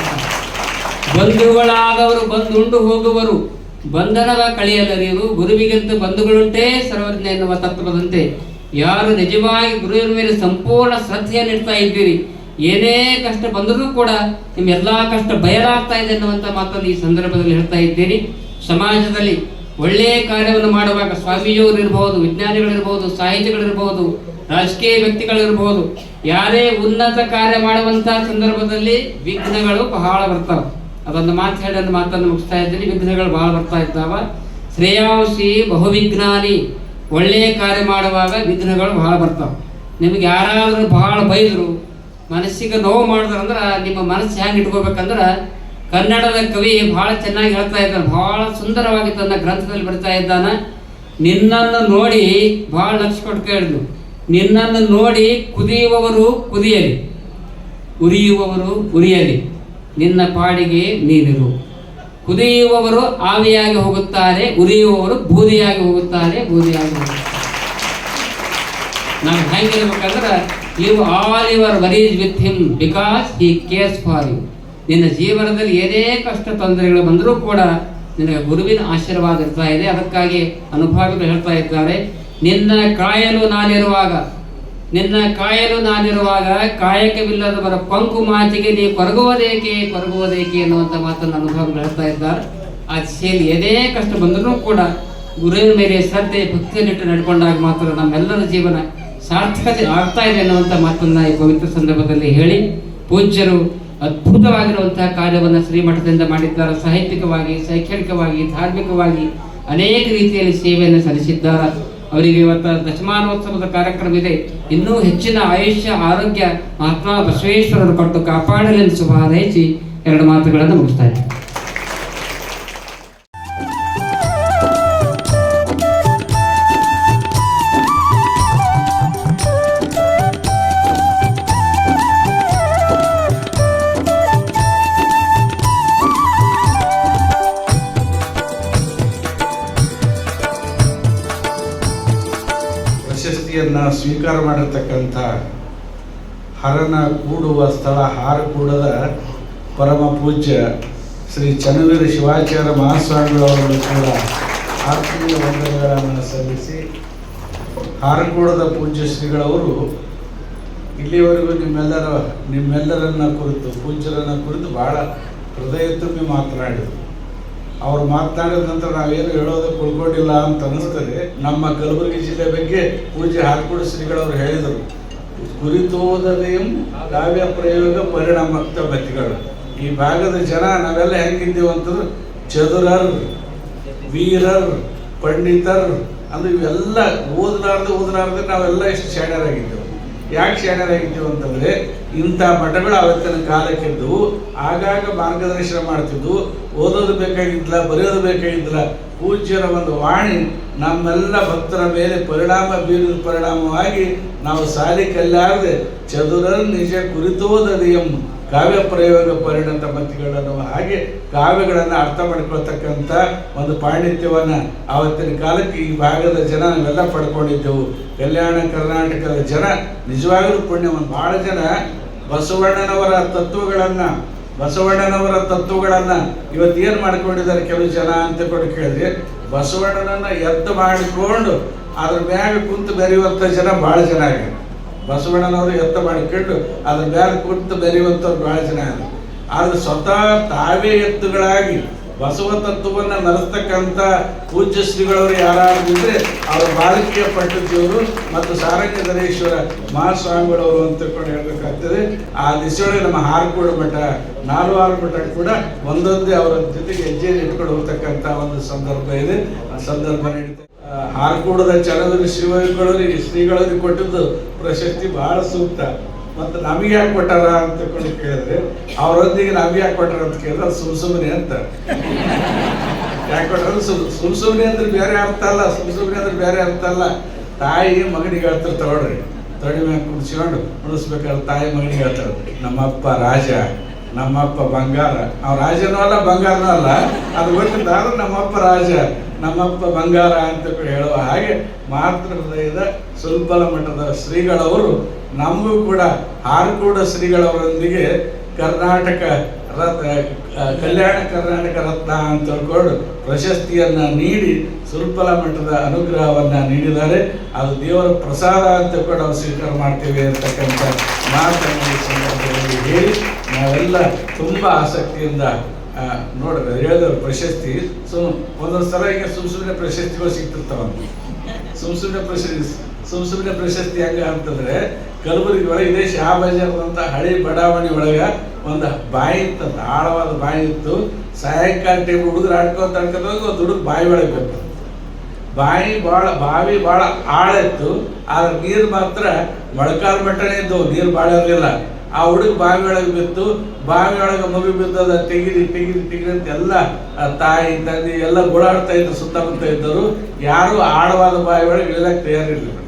Speaker 4: ಬಂಧುಗಳಾದವರು ಬಂದುಂಡು ಹೋಗುವರು, ಬಂಧನದ ಕಳಿಯಲರಿಯರು, ಗುರುವಿಗಿಂತ ಬಂಧುಗಳುಂಟೇ ಸರ್ವಜ್ಞ ಎನ್ನುವ ತತ್ವದಂತೆ. ಯಾರು ನಿಜವಾಗಿ ಗುರುವಿನ ಮೇಲೆ ಸಂಪೂರ್ಣ ಶ್ರದ್ಧೆಯನ್ನು ಇಡ್ತಾ ಇದ್ದೀರಿ, ಏನೇ ಕಷ್ಟ ಬಂದರೂ ಕೂಡ ನಿಮ್ಮ ಎಲ್ಲಾ ಕಷ್ಟ ಬಯಲಾಗ್ತಾ ಇದೆ ಅನ್ನುವಂಥ ಮಾತನ್ನು ಈ ಸಂದರ್ಭದಲ್ಲಿ ಹೇಳ್ತಾ ಇದ್ದೀರಿ ಸಮಾಜದಲ್ಲಿ ಒಳ್ಳೆಯ ಕಾರ್ಯವನ್ನು ಮಾಡುವಾಗ ಸ್ವಾಮೀಜಿಯವರು ಇರಬಹುದು ವಿಜ್ಞಾನಿಗಳಿರ್ಬೋದು ಸಾಹಿತಿಗಳಿರ್ಬೋದು ರಾಜಕೀಯ ವ್ಯಕ್ತಿಗಳಿರ್ಬೋದು. ಯಾರೇ ಉನ್ನತ ಕಾರ್ಯ ಮಾಡುವಂತಹ ಸಂದರ್ಭದಲ್ಲಿ ವಿಘ್ನಗಳು ಬಹಳ ಬರ್ತಾವ. ಅದೊಂದು ಮಾತು ಹೇಳಿ ಒಂದು ಮಾತನ್ನು ಮುಗಿಸ್ತಾ ಇದ್ದೀನಿ. ವಿಘ್ನಗಳು ಬಹಳ ಬರ್ತಾ ಇದ್ದಾವ. ಶ್ರೇಯಾಂಶಿ ಬಹುವಿಜ್ಞಾನಿ ಒಳ್ಳೆಯ ಕಾರ್ಯ ಮಾಡುವಾಗ ವಿಘ್ನಗಳು ಬಹಳ ಬರ್ತಾವ. ನಿಮ್ಗೆ ಯಾರಾದರೂ ಬಹಳ ಬೈದರು, ಮನಸ್ಸಿಗೆ ನೋವು ಮಾಡಿದ್ರು ಅಂದ್ರೆ ನಿಮ್ಮ ಮನಸ್ಸು ಹೆಂಗೆ ಇಟ್ಕೋಬೇಕಂದ್ರೆ ಕನ್ನಡದ ಕವಿ ಬಹಳ ಚೆನ್ನಾಗಿ ಹೇಳ್ತಾ ಇದ್ದಾನೆ. ಬಹಳ ಸುಂದರವಾಗಿ ತನ್ನ ಗ್ರಂಥದಲ್ಲಿ ಬರ್ತಾ ಇದ್ದಾನೆ. ನಿನ್ನನ್ನು ನೋಡಿ ಬಹಳ ಲಕ್ಷ ಕೊಟ್ಟು ನಿನ್ನನ್ನು ನೋಡಿ ಕುದಿಯುವವರು ಕುದಿಯಲಿ, ಉರಿಯುವವರು ಉರಿಯಲಿ, ನಿನ್ನ ಪಾಡಿಗೆ ನೀನಿರು. ಕುದಿಯುವವರು ಆವಿಯಾಗಿ ಹೋಗುತ್ತಾರೆ, ಉರಿಯುವವರು ಬೂದಿಯಾಗಿ ಹೋಗುತ್ತಾರೆ ಬೂದಿಯಾಗಿ ಹೋಗುತ್ತಾರೆ. ನಾವು ಹೆಂಗಿರ್ಬೇಕಂದ್ರೆ you all your worries with him because he cares for you ನಿನ್ನ ಜೀವನದಲ್ಲಿ ಏನೇ ಕಷ್ಟ ತೊಂದರೆಗಳು ಬಂದರೂ ಕೂಡ ನಿನಗೆ ಗುರುವಿನ ಆಶೀರ್ವಾದ ಇರ್ತಾ ಇದೆ. ಅದಕ್ಕಾಗಿ ಅನುಭವಿಗಳು ಹೇಳ್ತಾ ಇದ್ದಾರೆ ನಿನ್ನ ಕಾಯಲು ನಾನಿರುವಾಗ, ನಿನ್ನ ಕಾಯಲು ನಾನಿರುವಾಗ ಕಾಯಕವಿಲ್ಲದವರ ಪಂಕು ಮಾತಿಗೆ ನೀ ಕೊರಗುವುದೇಕೆ ಕೊರಗುವುದೇಕೆ ಅನ್ನುವಂಥ ಮಾತನ್ನು ಅನುಭವ ನಡೆಸ್ತಾ ಇದ್ದಾರೆ. ಆ ದಿಶೆಯಲ್ಲಿ ಎದೇ ಕಷ್ಟ ಬಂದರೂ ಕೂಡ ಗುರುವಿನ ಮೇಲೆ ಶ್ರದ್ಧೆ, ಭಕ್ತಿಯನ್ನಿಟ್ಟು ನಡ್ಕೊಂಡಾಗ ಮಾತ್ರ ನಮ್ಮೆಲ್ಲರ ಜೀವನ ಸಾರ್ಥಕತೆ ಆಗ್ತಾ ಇದೆ ಅನ್ನುವಂಥ ಮಾತನ್ನು ಈ ಪವಿತ್ರ ಸಂದರ್ಭದಲ್ಲಿ ಹೇಳಿ, ಪೂಜ್ಯರು ಅದ್ಭುತವಾಗಿರುವಂತಹ ಕಾರ್ಯವನ್ನು ಶ್ರೀಮಠದಿಂದ ಮಾಡಿದ್ದಾರೆ. ಸಾಹಿತ್ಯಿಕವಾಗಿ, ಶೈಕ್ಷಣಿಕವಾಗಿ, ಧಾರ್ಮಿಕವಾಗಿ ಅನೇಕ ರೀತಿಯಲ್ಲಿ ಸೇವೆಯನ್ನು ಸಲ್ಲಿಸಿದ್ದಾರೆ. ಅವರಿಗೆ ಇವತ್ತು ದಶಮಾನೋತ್ಸವದ ಕಾರ್ಯಕ್ರಮ ಇದೆ ಇನ್ನೂ ಹೆಚ್ಚಿನ ಆಯುಷ್ಯ, ಆರೋಗ್ಯ ಮಹಾತ್ಮ ಬಸವೇಶ್ವರರು ಕೊಟ್ಟು ಕಾಪಾಡಲೆಂದು ಶುಭ ಹಾರೈಸಿ ಎರಡು ಮಾತುಗಳನ್ನು ಮುಗಿಸ್ತಾ
Speaker 5: ಸ್ವೀಕಾರ ಮಾಡಿರ್ತಕ್ಕಂಥ ಹರನ ಕೂಡುವ ಸ್ಥಳ ಹಾರಕೂಡದ ಪರಮ ಪೂಜ್ಯ ಶ್ರೀ ಚನ್ನವೀರ ಶಿವಾಚಾರ್ಯ ಮಹಾಸ್ವಾಮಿಗಳವರನ್ನು ಕೂಡ ಆತ್ಮೀಯ ವಂದನೆಗಳನ್ನು ಸಲ್ಲಿಸಿ ಹಾರಕೂಡದ ಪೂಜ್ಯ ಶ್ರೀಗಳವರು ಇಲ್ಲಿವರೆಗೂ ನಿಮ್ಮೆಲ್ಲರ ನಿಮ್ಮೆಲ್ಲರನ್ನ ಕುರಿತು ಪೂಜ್ಯರನ್ನು ಕುರಿತು ಭಾಳ ಹೃದಯ ತುಂಬಿ ಮಾತನಾಡಿದರು. ಅವ್ರು ಮಾತನಾಡಿದ ನಂತರ ನಾವೇನು ಹೇಳೋದು ಉಳ್ಕೊಂಡಿಲ್ಲ ಅಂತ ಅನ್ನಿಸ್ತದೆ. ನಮ್ಮ ಕಲಬುರಗಿ ಜಿಲ್ಲೆ ಬಗ್ಗೆ ಪೂಜೆ ಹಾರ್ಕೂಡ ಶ್ರೀಗಳವರು ಹೇಳಿದರು. ಕುರಿತೋದನೆಯು ಕಾವ್ಯ ಪ್ರಯೋಗ ಪರಿಣಾಮಕ್ತ ಬತ್ತಿಗಳು ಈ ಭಾಗದ ಜನ ನಾವೆಲ್ಲ ಹೆಂಗಿದ್ದೀವಿ ಅಂತಂದ್ರೆ ಚದುರರ್, ವೀರರ್, ಪಂಡಿತರ್, ಅಂದ್ರೆ ಇವೆಲ್ಲ ಓದಲಾರ್ದು ಓದಲಾರ್ದು ನಾವೆಲ್ಲ ಇಷ್ಟು ಶಾಣ್ಯರಾಗಿದ್ದೇವೆ ಯಾಕೆ ಶಾಣ್ಯರಾಗಿದ್ದೇವೆ ಅಂತಂದರೆ ಇಂಥ ಮಠಗಳು ಅವತ್ತಿನ ಕಾಲಕ್ಕಿದ್ದವು ಆಗಾಗ ಮಾರ್ಗದರ್ಶನ ಮಾಡ್ತಿದ್ವು ಓದೋದು ಬೇಕಾಗಿದ್ದಿಲ್ಲ ಬರೆಯೋದು ಬೇಕಾಗಿದ್ದಿಲ್ಲ. ಪೂಜ್ಯರ ಒಂದು ವಾಣಿ ನಮ್ಮೆಲ್ಲ ಭಕ್ತರ ಮೇಲೆ ಪರಿಣಾಮ ಬೀರಿದ ಪರಿಣಾಮವಾಗಿ ನಾವು ಸಾಲಿ ಕಲ್ಲಾರದೆ ಚದುರ ನಿಜ ಕುರಿತೋದರಿಯಂ ಕಾವ್ಯ ಪ್ರಯೋಗ ಪರಿಣತ ಮತಿಗಳನ್ನು ಹಾಗೆ ಕಾವ್ಯಗಳನ್ನು ಅರ್ಥ ಮಾಡಿಕೊಳ್ತಕ್ಕಂಥ ಒಂದು ಪಾಂಡಿತ್ಯವನ್ನು ಆವತ್ತಿನ ಕಾಲಕ್ಕೆ ಈ ಭಾಗದ ಜನ ನಾವೆಲ್ಲ ಪಡ್ಕೊಂಡಿದ್ದೆವು. ಕಲ್ಯಾಣ ಕರ್ನಾಟಕದ ಜನ ನಿಜವಾಗಲೂ ಪುಣ್ಯವನ್ನು ಭಾಳ ಜನ ಬಸವಣ್ಣನವರ ತತ್ವಗಳನ್ನು ಬಸವಣ್ಣನವರ ತತ್ವಗಳನ್ನು ಇವತ್ತು ಏನು ಮಾಡ್ಕೊಂಡಿದ್ದಾರೆ ಕೆಲವು ಜನ ಅಂತ ಕೂಡ ಕೇಳಿದ್ರಿ, ಬಸವಣ್ಣನನ್ನು ಎದ್ದು ಮಾಡಿಕೊಂಡು ಅದ್ರ ಮ್ಯಾಗ ಕುಂತು ಬೆರೆಯುವಂಥ ಜನ ಭಾಳ ಜನ ಆಗಿದೆ ಬಸವಣ್ಣನವರು ಎತ್ತ ಮಾಡಿಕೊಂಡು ಅದ್ರ ಮ್ಯಾಗ ಕುಂತು ಬೆರೆಯುವಂಥವ್ರು ಭಾಳ ಜನ ಆಗಿದೆ ಆದ್ರೆ ಸ್ವತಃ ತಾವೇ ಎತ್ತುಗಳಾಗಿ ಬಸವ ತತ್ವವನ್ನು ನಡೆಸ್ತಕ್ಕಂತ ಪೂಜ್ಯ ಶ್ರೀಗಳವರು ಯಾರಾದ್ರೆ ಅವರ ಬಾಲಕಿಯ ಪಟ್ಟದಿಯವರು ಮತ್ತು ಸಾರಂಗಧರೇಶ್ವರ ಮಹಾಸ್ವಾಮಿಗಳವರು ಅಂತ ಕೂಡ ಹೇಳ್ಬೇಕಾಗ್ತದೆ. ಆ ದಿಸೆಯೊಳಗೆ ನಮ್ಮ ಹಾರ್ಕೋಡು ಮಠ, ನಾಲ್ವಾರು ಮಠ ಕೂಡ ಒಂದೊಂದೇ ಅವರ ಜೊತೆಗೆ ಹೆಜ್ಜೆ ಇಟ್ಕೊಂಡು ಹೋಗ್ತಕ್ಕಂಥ ಒಂದು ಸಂದರ್ಭ ಇದೆ. ಆ ಸಂದರ್ಭ ನಡೀತದೆ ಹಾರಕೂಡದ ಚಲದಲ್ಲಿ ಶ್ರೀಗಳಲ್ಲಿ ಶ್ರೀಗಳಿಗೆ ಕೊಟ್ಟಿದ್ದು ಪ್ರಶಸ್ತಿ ಬಹಳ ಸೂಕ್ತ. ಮತ್ತು ನಮಗೆ ಯಾಕೆ ಕೊಟ್ಟಾರ ಅಂತ ಕೇಳಿದ್ರೆ, ಅವರೊಂದಿಗೆ ನಮಗೆ ಯಾಕೆ ಕೊಟ್ಟಾರ ಅಂತ ಕೇಳಿದ್ರೆ ಸುಮ್ ಸುಮ್ಮನೆ ಅಂತ. ಯಾಕೆ ಕೊಟ್ಟಾರ ಸುಮ್ ಸುಮ್ ಸುಮ್ಮನೆ ಅಂದ್ರೆ ಬೇರೆ ಅರ್ಥ ಅಲ್ಲ, ಸುಮ್ ಸುಮ್ಮನೆ ಅಂದ್ರೆ ಬೇರೆ ಅರ್ಥ ಅಲ್ಲ. ತಾಯಿ ಮಗನಿಗೆ ಹೇಳ್ತಾರೆ, ತಗೊಳ್ರಿ. ತೊಡೆ ಮ್ಯಾಗ ಕುಡಿಸ್ಕೊಂಡು ಕುಡಿಸ್ಬೇಕಾದ್ರೆ ತಾಯಿ ಮಗನಿಗೆ ಹೇಳ್ತಾರೆ, ನಮ್ಮಪ್ಪ ರಾಜ, ನಮ್ಮಪ್ಪ ಬಂಗಾರ. ನಾವು ರಾಜನೂ ಅಲ್ಲ, ಬಂಗಾರನೂ ಅಲ್ಲ. ಅದು ಗೊತ್ತಿಲ್ಲ, ಆದ್ರೆ ನಮ್ಮಪ್ಪ ರಾಜ. ನಮ್ಮಪ್ಪ ಬಂಗಾರ ಅಂತ ಹೇಳುವ ಹಾಗೆ ಮಾತೃ ಹೃದಯದ ಸುಲ್ಪಲ ಮಠದ ಶ್ರೀಗಳವರು ನಮಗೂ ಕೂಡ ಹಾರ್ಕೂಡ ಶ್ರೀಗಳವರೊಂದಿಗೆ ಕರ್ನಾಟಕ ರತ್ನ ಕಲ್ಯಾಣ ಕರ್ನಾಟಕ ರತ್ನ ಅಂತ ಹೇಳ್ಕೊಂಡು ಪ್ರಶಸ್ತಿಯನ್ನು ನೀಡಿ ಸುಲ್ಪಲ ಮಠದ ಅನುಗ್ರಹವನ್ನು ನೀಡಿದ್ದಾರೆ. ಅದು ದೇವರ ಪ್ರಸಾದ ಅಂತ ಕೂಡ ನಾವು ಸ್ವೀಕಾರ ಮಾಡ್ತೇವೆ ಅಂತಕ್ಕಂಥ ಮಾತನ್ನು ಸಂದರ್ಭದಲ್ಲಿ ಹೇಳಿ ನಾವೆಲ್ಲ ತುಂಬ ಆಸಕ್ತಿಯಿಂದ ನೋಡ್ರಿ ಹೇಳಿದ್ರು ಪ್ರಶಸ್ತಿ. ಸುಮ್, ಒಂದೊಂದು ಸಲ ಈಗ ಸುಮ್ ಸುಮ್ಮನೆ ಪ್ರಶಸ್ತಿಗಳು ಸಿಗ್ತಿರ್ತಾವಂತ ಸುಮ್ ಸುಮ್ಮನೆ ಪ್ರಶಸ್ತಿ, ಸುಮ್ ಸುಮ್ಮನೆ ಪ್ರಶಸ್ತಿ ಹೆಂಗ ಅಂತಂದ್ರೆ ಕಲಬುರಗಿ ಒಳಗೆ ಇದೇ ಅಂತ ಹಳಿ ಬಡಾವಣೆ ಒಳಗೆ ಒಂದು ಬಾಯಿ ಇತ್ತಂತ ಆಳವಾದ ಬಾಯಿ ಇತ್ತು. ಸಾಯಂಕಾಲ ಟೈಮ್ ಹುಡುಗರು ಆಡ್ಕೊಂತ ಹೋಗಿ ಒಂದು ಹುಡುಗ ಬಾಯಿ ಒಳಗೆ ಬೇಕು ಬಾಯಿ ಭಾಳ ಬಾವಿ ಭಾಳ ಆಳ ಇತ್ತು. ಆದ್ರೆ ನೀರು ಮಾತ್ರ ಮೊಳಕಾಲು ಮಟ್ಟನೇ ಇದ್ದವು, ನೀರು ಭಾಳ ಇರಲಿಲ್ಲ. ಆ ಹುಡುಗ ಬಾವಿ ಬಿತ್ತು ಬಾವಿ ಒಳಗೆ ಮಗು ಅದ ತೆಗಿರಿ ತೆಗಿರಿ ತೆಗಿರಿ ಅಂತ ಎಲ್ಲ ತಾಯಿ, ತಂದೆ ಎಲ್ಲ ಗೋಳಾಡ್ತಾ ಇದ್ರು, ಸುತ್ತಮುತ್ತ ಇದ್ದರು ಯಾರು ಆಳವಾದ ಬಾವಿಯೊಳಗೆ ಒಳಗೆ ತಯಾರಿಲ್ಲ ತಯಾರಿರಲಿಲ್ಲ.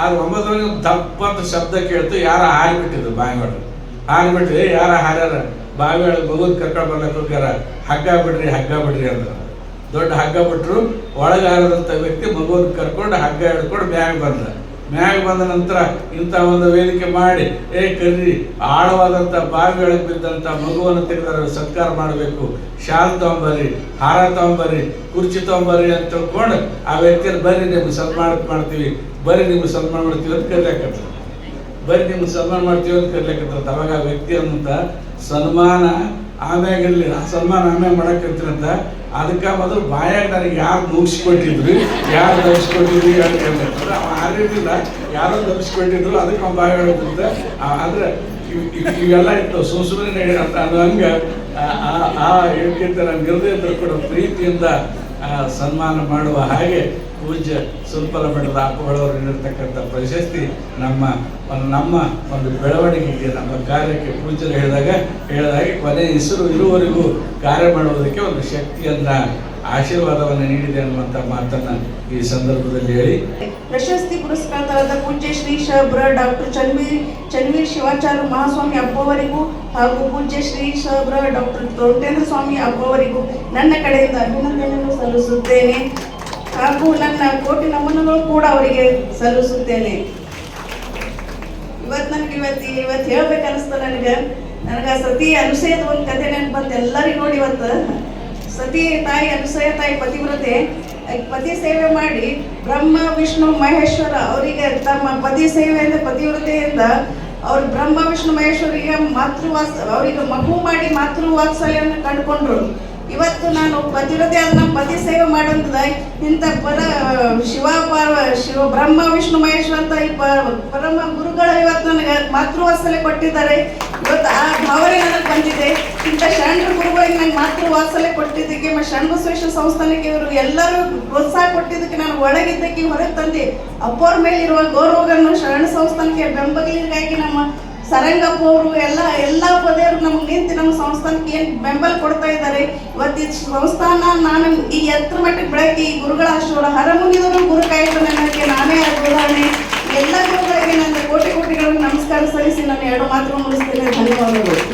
Speaker 5: ಆದ್ರೆ ಒಂಬತ್ತರೊಳಗೆ ದಪ್ಪ ಅಂತ ಶಬ್ದ ಕೇಳ್ತು, ಯಾರ ಹಾರಿಬಿಟ್ಟಿದ್ರು ಬಾವಿ ಒಳಗೆ ಹಾರಿಬಿಟ್ರಿ ಯಾರ ಹಾರ್ಯಾರ? ಬಾವಿ ಒಳಗೆ ಕರ್ಕೊಂಡು ಬರ್ಲಕ್ಕೆ ಹಗ್ಗ ಬಿಡ್ರಿ ಹಗ್ಗ ಬಿಡ್ರಿ ಅಂದ್ರೆ. ದೊಡ್ಡ ಹಗ್ಗ ಬಿಟ್ಟರು ಒಳಗಾರದಂಥ ವ್ಯಕ್ತಿ ಮಗುವನ್ನು ಕರ್ಕೊಂಡು ಹಗ್ಗ ಹಿಡ್ಕೊಂಡು ಬ್ಯಾಗ್ ಬಂದ. ಮ್ಯಾಗ ಬಂದ ನಂತರ ಇಂಥ ಒಂದು ವೇದಿಕೆ ಮಾಡಿ, ಏ ಕರಿ ಆಳವಾದಂಥ ಬಾವಿ ಒಳಗೆ ಬಿದ್ದಂಥ ಮಗುವನ್ನು ತೆಗೆದರೆ ಸತ್ಕಾರ ಮಾಡಬೇಕು. ಶಾಲ್ ತೊಂಬರಿ ಹಾರ ತೊಂಬರಿ ಕುರ್ಚಿ ತೊಂಬರಿ ಅಂತ ತಿಳ್ಕೊಂಡು ಆ ವ್ಯಕ್ತಿಯಲ್ಲಿ ಬರ್ರಿ, ನಿಮ್ಗೆ ಸನ್ಮಾನ ಮಾಡ್ತೀವಿ. ಬರ್ರಿ, ನಿಮ್ಗೆ ಸನ್ಮಾನ ಮಾಡ್ತೀವಿ ಅಂತ ಕರಿಲಿಕ್ಕೆ ಬರೀ ನಿಮ್ಗೆ ಸನ್ಮಾನ ಮಾಡ್ತೀವಿ ಅಂತ ಕರಿಲಿಕ್ಕೆ ಅವಾಗ ಆ ವ್ಯಕ್ತಿ ಅಂತ ಸನ್ಮಾನ ಆಮ್ಯಾಗ ಆ ಸನ್ಮಾನ ಆಮ್ಯಾಗ ಮಾಡಕ್ಕಂತ ಅದಕ್ಕೆ ಮೊದಲು ಬಾಯಾಗ ನನಗೆ ಯಾರು ಮುಗಿಸ್ಕೊಟ್ಟಿದ್ರು ಯಾರು ದಬ್ಸ್ಕೊಟ್ಟಿದ್ರು ಯಾರು ಕೇಳ್ತಾರೆ ಅವ ಆಗಿರ್ಲಿಲ್ಲ ಯಾರೋ ದಬ್ಸ್ಕೊಟ್ಟಿದ್ರು ಅದಕ್ಕೆ ಅವ್ನು ಬಾಯಿ ಒಳಗಿದ್ದ ಅಂದ್ರೆ ಇವ್- ಇವ್- ಇವೆಲ್ಲ ಇತ್ತು. ಸುಸುಮನೆ ಅಂತ ಅದು ಹಂಗೆ ಆ- ನಮ್ಮ ನಿರ್ದಯದ್ರು ಕೂಡ ಪ್ರೀತಿಯಿಂದ ಸನ್ಮಾನ ಮಾಡುವ ಹಾಗೆ ಪೂಜ್ಯ ಸುಲ್ಪಲ ಮಠದ ಅಪ್ಪಗಳವರು ಪ್ರಶಸ್ತಿ ನಮ್ಮ ಒಂದು ನಮ್ಮ ಒಂದು ಬೆಳವಣಿಗೆಗೆ ನಮ್ಮ ಕಾರ್ಯಕ್ಕೆ ಪೂಜ್ಯರು ಹೇಳಿದಾಗ, ಹೇಳಿದಾಗೆ ಕೊನೆ ಹೆಸರು ಇರುವವರೆಗೂ ಕಾರ್ಯ ಮಾಡುವುದಕ್ಕೆ ಒಂದು ಶಕ್ತಿಯನ್ನ, ಆಶೀರ್ವಾದವನ್ನು ನೀಡಿದೆ ಅನ್ನುವಂಥ ಮಾತನ್ನ ಈ ಸಂದರ್ಭದಲ್ಲಿ ಹೇಳಿ.
Speaker 6: ಪ್ರಶಸ್ತಿ ಪುರಸ್ಕೃತರಾದ ಪೂಜ್ಯ ಶ್ರೀ ಶಬ್ರ ಡಾಕ್ಟರ್ ಚನ್ವೀರ್ ಚನ್ವೀರ್ ಶಿವಾಚಾರ್ಯ ಮಹಾಸ್ವಾಮಿ ಅಪ್ಪವರಿಗೂ ಹಾಗೂ ಪೂಜ್ಯ ಶ್ರೀ ಶಬ್ರ ಡಾಕ್ಟರ್ ದೊಡ್ಡೇಂದ್ರ ಸ್ವಾಮಿ ಅಪ್ಪವರಿಗೂ ನನ್ನ ಕಡೆಯಿಂದ ಅಭಿನಂದನೆಯನ್ನು ಸಲ್ಲಿಸುತ್ತೇನೆ. ಹಾಗೂ ನನ್ನ ಕೋಟಿ ನಮನಗಳು ಕೂಡ ಅವರಿಗೆ ಸಲ್ಲಿಸುತ್ತೇನೆ. ಇವತ್ತು ನನಗೆ ಇವತ್ತು ಇವತ್ತು ಹೇಳ್ಬೇಕು ಅನಿಸ್ತು ನನಗೆ. ನನಗೆ ಸತಿ ಅನುಸಯದ ಒಂದು ಕಥೆ ನೆನಪು ಬಂತು ಎಲ್ಲರಿಗೂ ನೋಡಿ ಇವತ್ತು. ಸತಿ ತಾಯಿ ಅನುಸಯ ತಾಯಿ ಪತಿವ್ರತೆ ಪತಿ ಸೇವೆ ಮಾಡಿ ಬ್ರಹ್ಮ, ವಿಷ್ಣು, ಮಹೇಶ್ವರ ಅವರಿಗೆ ತಮ್ಮ ಪತಿ ಸೇವೆಯಿಂದ ಪತಿವ್ರತೆಯಿಂದ ಅವ್ರು ಬ್ರಹ್ಮ, ವಿಷ್ಣು, ಮಹೇಶ್ವರಿಗೆ ಮಾತೃವಾಸ ಅವರಿಗೆ ಮಗು ಮಾಡಿ ಮಾತೃವಾತ್ಸಲ್ಯವನ್ನು ಕಂಡುಕೊಂಡ್ರು. ಇವತ್ತು ನಾನು ಆದ ನಮ್ಮ ಪತಿ ಸೇವೆ ಮಾಡೋದ ಇಂಥ ಪರ, ಶಿವ ಪಾರ್ವ, ಶಿವ ಬ್ರಹ್ಮ, ವಿಷ್ಣು ಮಹೇಶ್ವರ ಅಂತ ಈ ಪರಮ ಗುರುಗಳು ಇವತ್ತು ನನಗೆ ಮಾತೃವಾತ್ಸಲ್ಯ ಕೊಟ್ಟಿದ್ದಾರೆ. ಇವತ್ತು ಆ ಭಾವನೆ ನನಗೆ ಬಂದಿದೆ. ಇಂಥ ಶರಣರು ಗುರುಗಳಿಗೆ ನಂಗೆ ಮಾತೃವಾತ್ಸಲ್ಯ ಕೊಟ್ಟಿದ್ದಕ್ಕೆ ಮತ್ತು ಶರಣಬಸವೇಶ್ವರ ಸಂಸ್ಥಾನಕ್ಕೆ ಇವರು ಎಲ್ಲರೂ ಪ್ರೋತ್ಸಾಹ ಕೊಟ್ಟಿದ್ದಕ್ಕೆ ನಾನು ಒಳಗಿದ್ದಕ್ಕೆ ಹೊರಗೆ ತಂದು. ಅಪ್ಪವ್ರ ಇರುವ ಗೌರವಗಳನ್ನು ಶರಣ ಸಂಸ್ಥಾನಕ್ಕೆ ಬೆಂಬಲಿಗಾಗಿ ನಮ್ಮ ಸರಂಗಪ್ಪ ಅವರು ಎಲ್ಲ ಎಲ್ಲ ಪದೇರು ನಮ್ಗೆ ನಿಂತು ನಮ್ಮ ಸಂಸ್ಥಾನಕ್ಕೆ ಏನು ಬೆಂಬಲ ಕೊಡ್ತಾ ಇದ್ದಾರೆ. ಇವತ್ತು ಸಂಸ್ಥಾನ ನಾನು ಈ ಎತ್ತರ ಮಟ್ಟಕ್ಕೆ ಬೆಳಕಿ ಈ ಗುರುಗಳ ಆಶೀರ್ವಾದ ಹರಮುನಿದವರು ಗುರು ಕಾಯ್ತು ನಾನೇ ಉದಾಹರಣೆ. ಎಲ್ಲ ಗುರುಗಳಿಗೆ ನನ್ನ ಕೋಟಿ ಕೋಟಿಗಳನ್ನು ನಮಸ್ಕಾರ ಸಲ್ಲಿಸಿ ನಾನು ಎರಡು ಮಾತ್ರ ಮುಗಿಸ್ತೇನೆ. ಧನ್ಯವಾದಗಳು.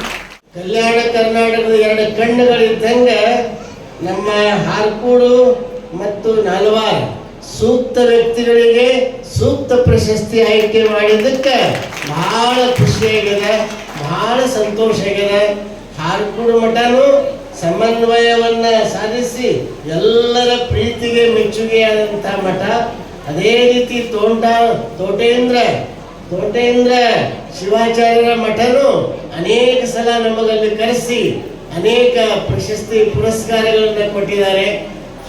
Speaker 7: ಕಲ್ಯಾಣ ಕರ್ನಾಟಕದ ಎರಡು ಕಣ್ಣುಗಳಿದ್ದಂಗೆ ನಮ್ಮ ಹಾರ್ಕೂಡು ಮತ್ತು ನಾಲ್ವಾರ್ ಸೂಕ್ತ ವ್ಯಕ್ತಿಗಳಿಗೆ ಸೂಕ್ತ ಪ್ರಶಸ್ತಿ ಆಯ್ಕೆ ಮಾಡಿದ್ದಕ್ಕೆ ಬಹಳ ಖುಷಿಯಾಗಿದೆ ಬಹಳ ಸಂತೋಷ ಆಗಿದೆ. ಹಾರ್ಕೂಡು ಮಠನು ಸಮನ್ವಯವನ್ನ ಸಾಧಿಸಿ ಎಲ್ಲರ ಪ್ರೀತಿಗೆ ಮೆಚ್ಚುಗೆಯಾದಂಥ ಮಠ. ಅದೇ ರೀತಿ ತೋಂಟ, ತೋಟೇಂದ್ರ ತೋಟೇಂದ್ರ ಶಿವಾಚಾರ್ಯರ ಮಠನು ಅನೇಕ ಸಲ ನಮಗಲ್ಲಿ ಕರೆಸಿ ಅನೇಕ ಪ್ರಶಸ್ತಿ ಪುರಸ್ಕಾರಗಳನ್ನು ಕೊಟ್ಟಿದ್ದಾರೆ.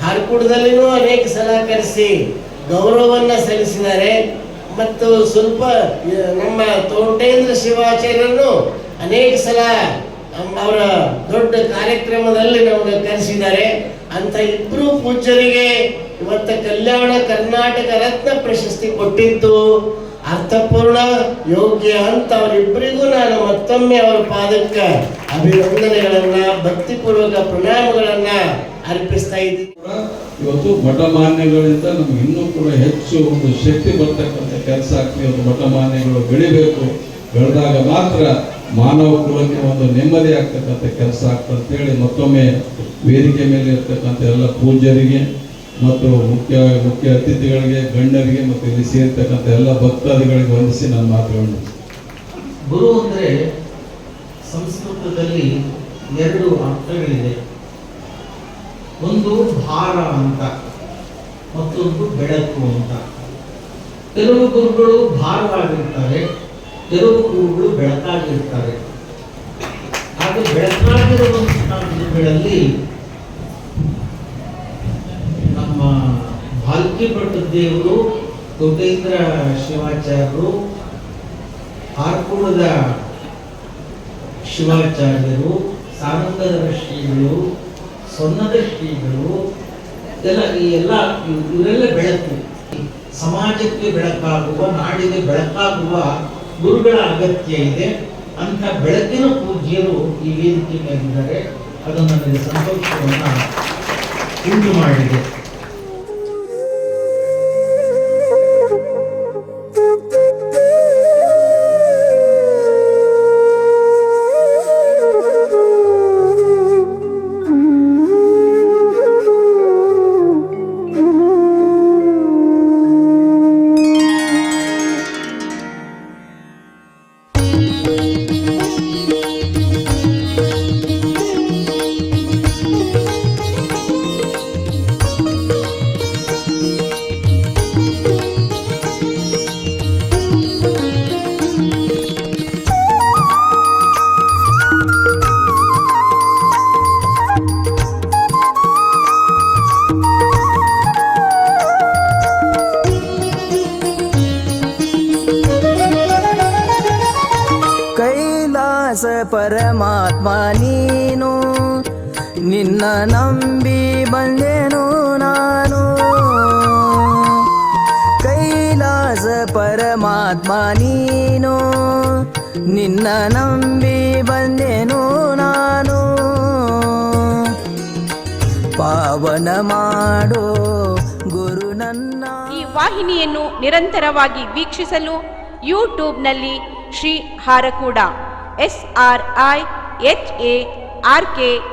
Speaker 7: ಹಾರ್ಕೂಡದಲ್ಲಿನೂ ಅನೇಕ ಸಲ ಕರೆಸಿ ಗೌರವವನ್ನ ಸಲ್ಲಿಸಿದ್ದಾರೆ. ಮತ್ತು ಸ್ವಲ್ಪ ನಮ್ಮ ತೋಟೇಂದ್ರ ಶಿವಾಚಾರ್ಯರನ್ನು ಅನೇಕ ಸಲ ಅವರ ದೊಡ್ಡ ಕಾರ್ಯಕ್ರಮದಲ್ಲಿ ನಮ್ಮನ್ನು ಕರೆಸಿದ್ದಾರೆ. ಅಂತ ಇಬ್ರು ಪೂಜ್ಯರಿಗೆ ಇವತ್ತ ಕಲ್ಯಾಣ ಕರ್ನಾಟಕ ರತ್ನ ಪ್ರಶಸ್ತಿ ಕೊಟ್ಟಿದ್ದು ಅರ್ಥಪೂರ್ಣ, ಯೋಗ್ಯ ಅಂತ ಅವರಿಬ್ಬರಿಗೂ ನಾನು ಮತ್ತೊಮ್ಮೆ ಅವರ ಪಾದಕ್ಕೆ ಅಭಿನಂದನೆಗಳನ್ನ, ಭಕ್ತಿಪೂರ್ವಕ ಪ್ರಣಾಮಗಳನ್ನ ಅರ್ಪಿಸ್ತಾ ಇದ್ದೀನಿ.
Speaker 8: ಇವತ್ತು ಮಠಮಾನ್ಯಗಳಿಂದ ನಮ್ಗೆ ಇನ್ನೂ ಕೂಡ ಹೆಚ್ಚು ಒಂದು ಶಕ್ತಿ ಬರ್ತಕ್ಕಂಥ ಕೆಲಸ ಆಗ್ತದೆ ಇವತ್ತು ಮಠಮಾನ್ಯಗಳು ಬೆಳಿಬೇಕು. ಬೆಳೆದಾಗ ಮಾತ್ರ ಮಾನವ ಕುಲಕ್ಕೆ ಒಂದು ನೆಮ್ಮದಿ ಆಗ್ತಕ್ಕಂಥ ಕೆಲಸ ಆಗ್ತದೆ ಅಂತೇಳಿ ಮತ್ತೊಮ್ಮೆ ವೇದಿಕೆ ಮೇಲೆ ಇರ್ತಕ್ಕಂಥ ಎಲ್ಲ ಪೂಜ್ಯರಿಗೆ ಮತ್ತು ಮುಖ್ಯ ಮುಖ್ಯ ಅತಿಥಿಗಳಿಗೆ, ಗಣ್ಯರಿಗೆ ಮತ್ತು ಇಲ್ಲಿ ಸೇರ್ತಕ್ಕಂಥ ಎಲ್ಲ ಭಕ್ತಾದಿಗಳಿಗೆ ವಂದಿಸಿ ನನ್ನ ಮಾತುಗಳನ್ನು.
Speaker 9: ಗುರು ಅಂದರೆ ಸಂಸ್ಕೃತದಲ್ಲಿ ಎರಡು ಅರ್ಥಗಳಿದೆ. ಒಂದು ಭಾರ ಅಂತ, ಮತ್ತೊಂದು ಬೆಳಕು ಅಂತ. ಕೆಲವು ಗುರುಗಳು ಭಾರವಾಗಿರ್ತಾರೆ, ಕೆಲವು ಗುರುಗಳು ಬೆಳಕಾಗಿರ್ತಾರೆ. ಹಾಗೆ ಬೆಳಕಾಗಿರುವಂತಹ ಗುರುಗಳಲ್ಲಿ ನಮ್ಮ ಭಾಲ್ಕಿ ದೇವರು ಕೋಟೇಂದ್ರ ಶಿವಾಚಾರ್ಯರು ಹಾರ್ಕೂಡದ ಶಿವಾಚಾರ್ಯರು ಸಾನಂದದ ಶ್ರೀಗಳು, ಸೊನ್ನದ ಶ್ರೀಗಳು ಎಲ್ಲ ಈ ಎಲ್ಲ ಇವ್- ಇವರೆಲ್ಲ ಬೆಳಕು. ಸಮಾಜಕ್ಕೆ ಬೆಳಕಾಗುವ, ನಾಡಿಗೆ ಬೆಳಕಾಗುವ ಗುರುಗಳ ಅಗತ್ಯ ಇದೆ. ಅಂತ ಬೆಳಕಿನ ಪೂಜ್ಯರು ಈ ವೇದಿಕೆ ಮೇಲಿದ್ದಾರೆ. ಅದು ನನಗೆ ಸಂತೋಷವನ್ನು ಉಂಟು ಮಾಡಿದೆ
Speaker 10: ನಂಬಿ ಬಂದೆನು ನಾನು. ಕೈಲಾಸ ಪರಮಾತ್ಮ ನೀನು. ನಿನ್ನ ನಂಬಿ ಬಂದೆನು ನಾನು. ಪಾವನ ಮಾಡೋ ಗುರು ನನ್ನ.
Speaker 2: ಈ ವಾಹಿನಿಯನ್ನು ನಿರಂತರವಾಗಿ ವೀಕ್ಷಿಸಲು ಯೂಟ್ಯೂಬ್ನಲ್ಲಿ Shri Harakuda S R I H A R K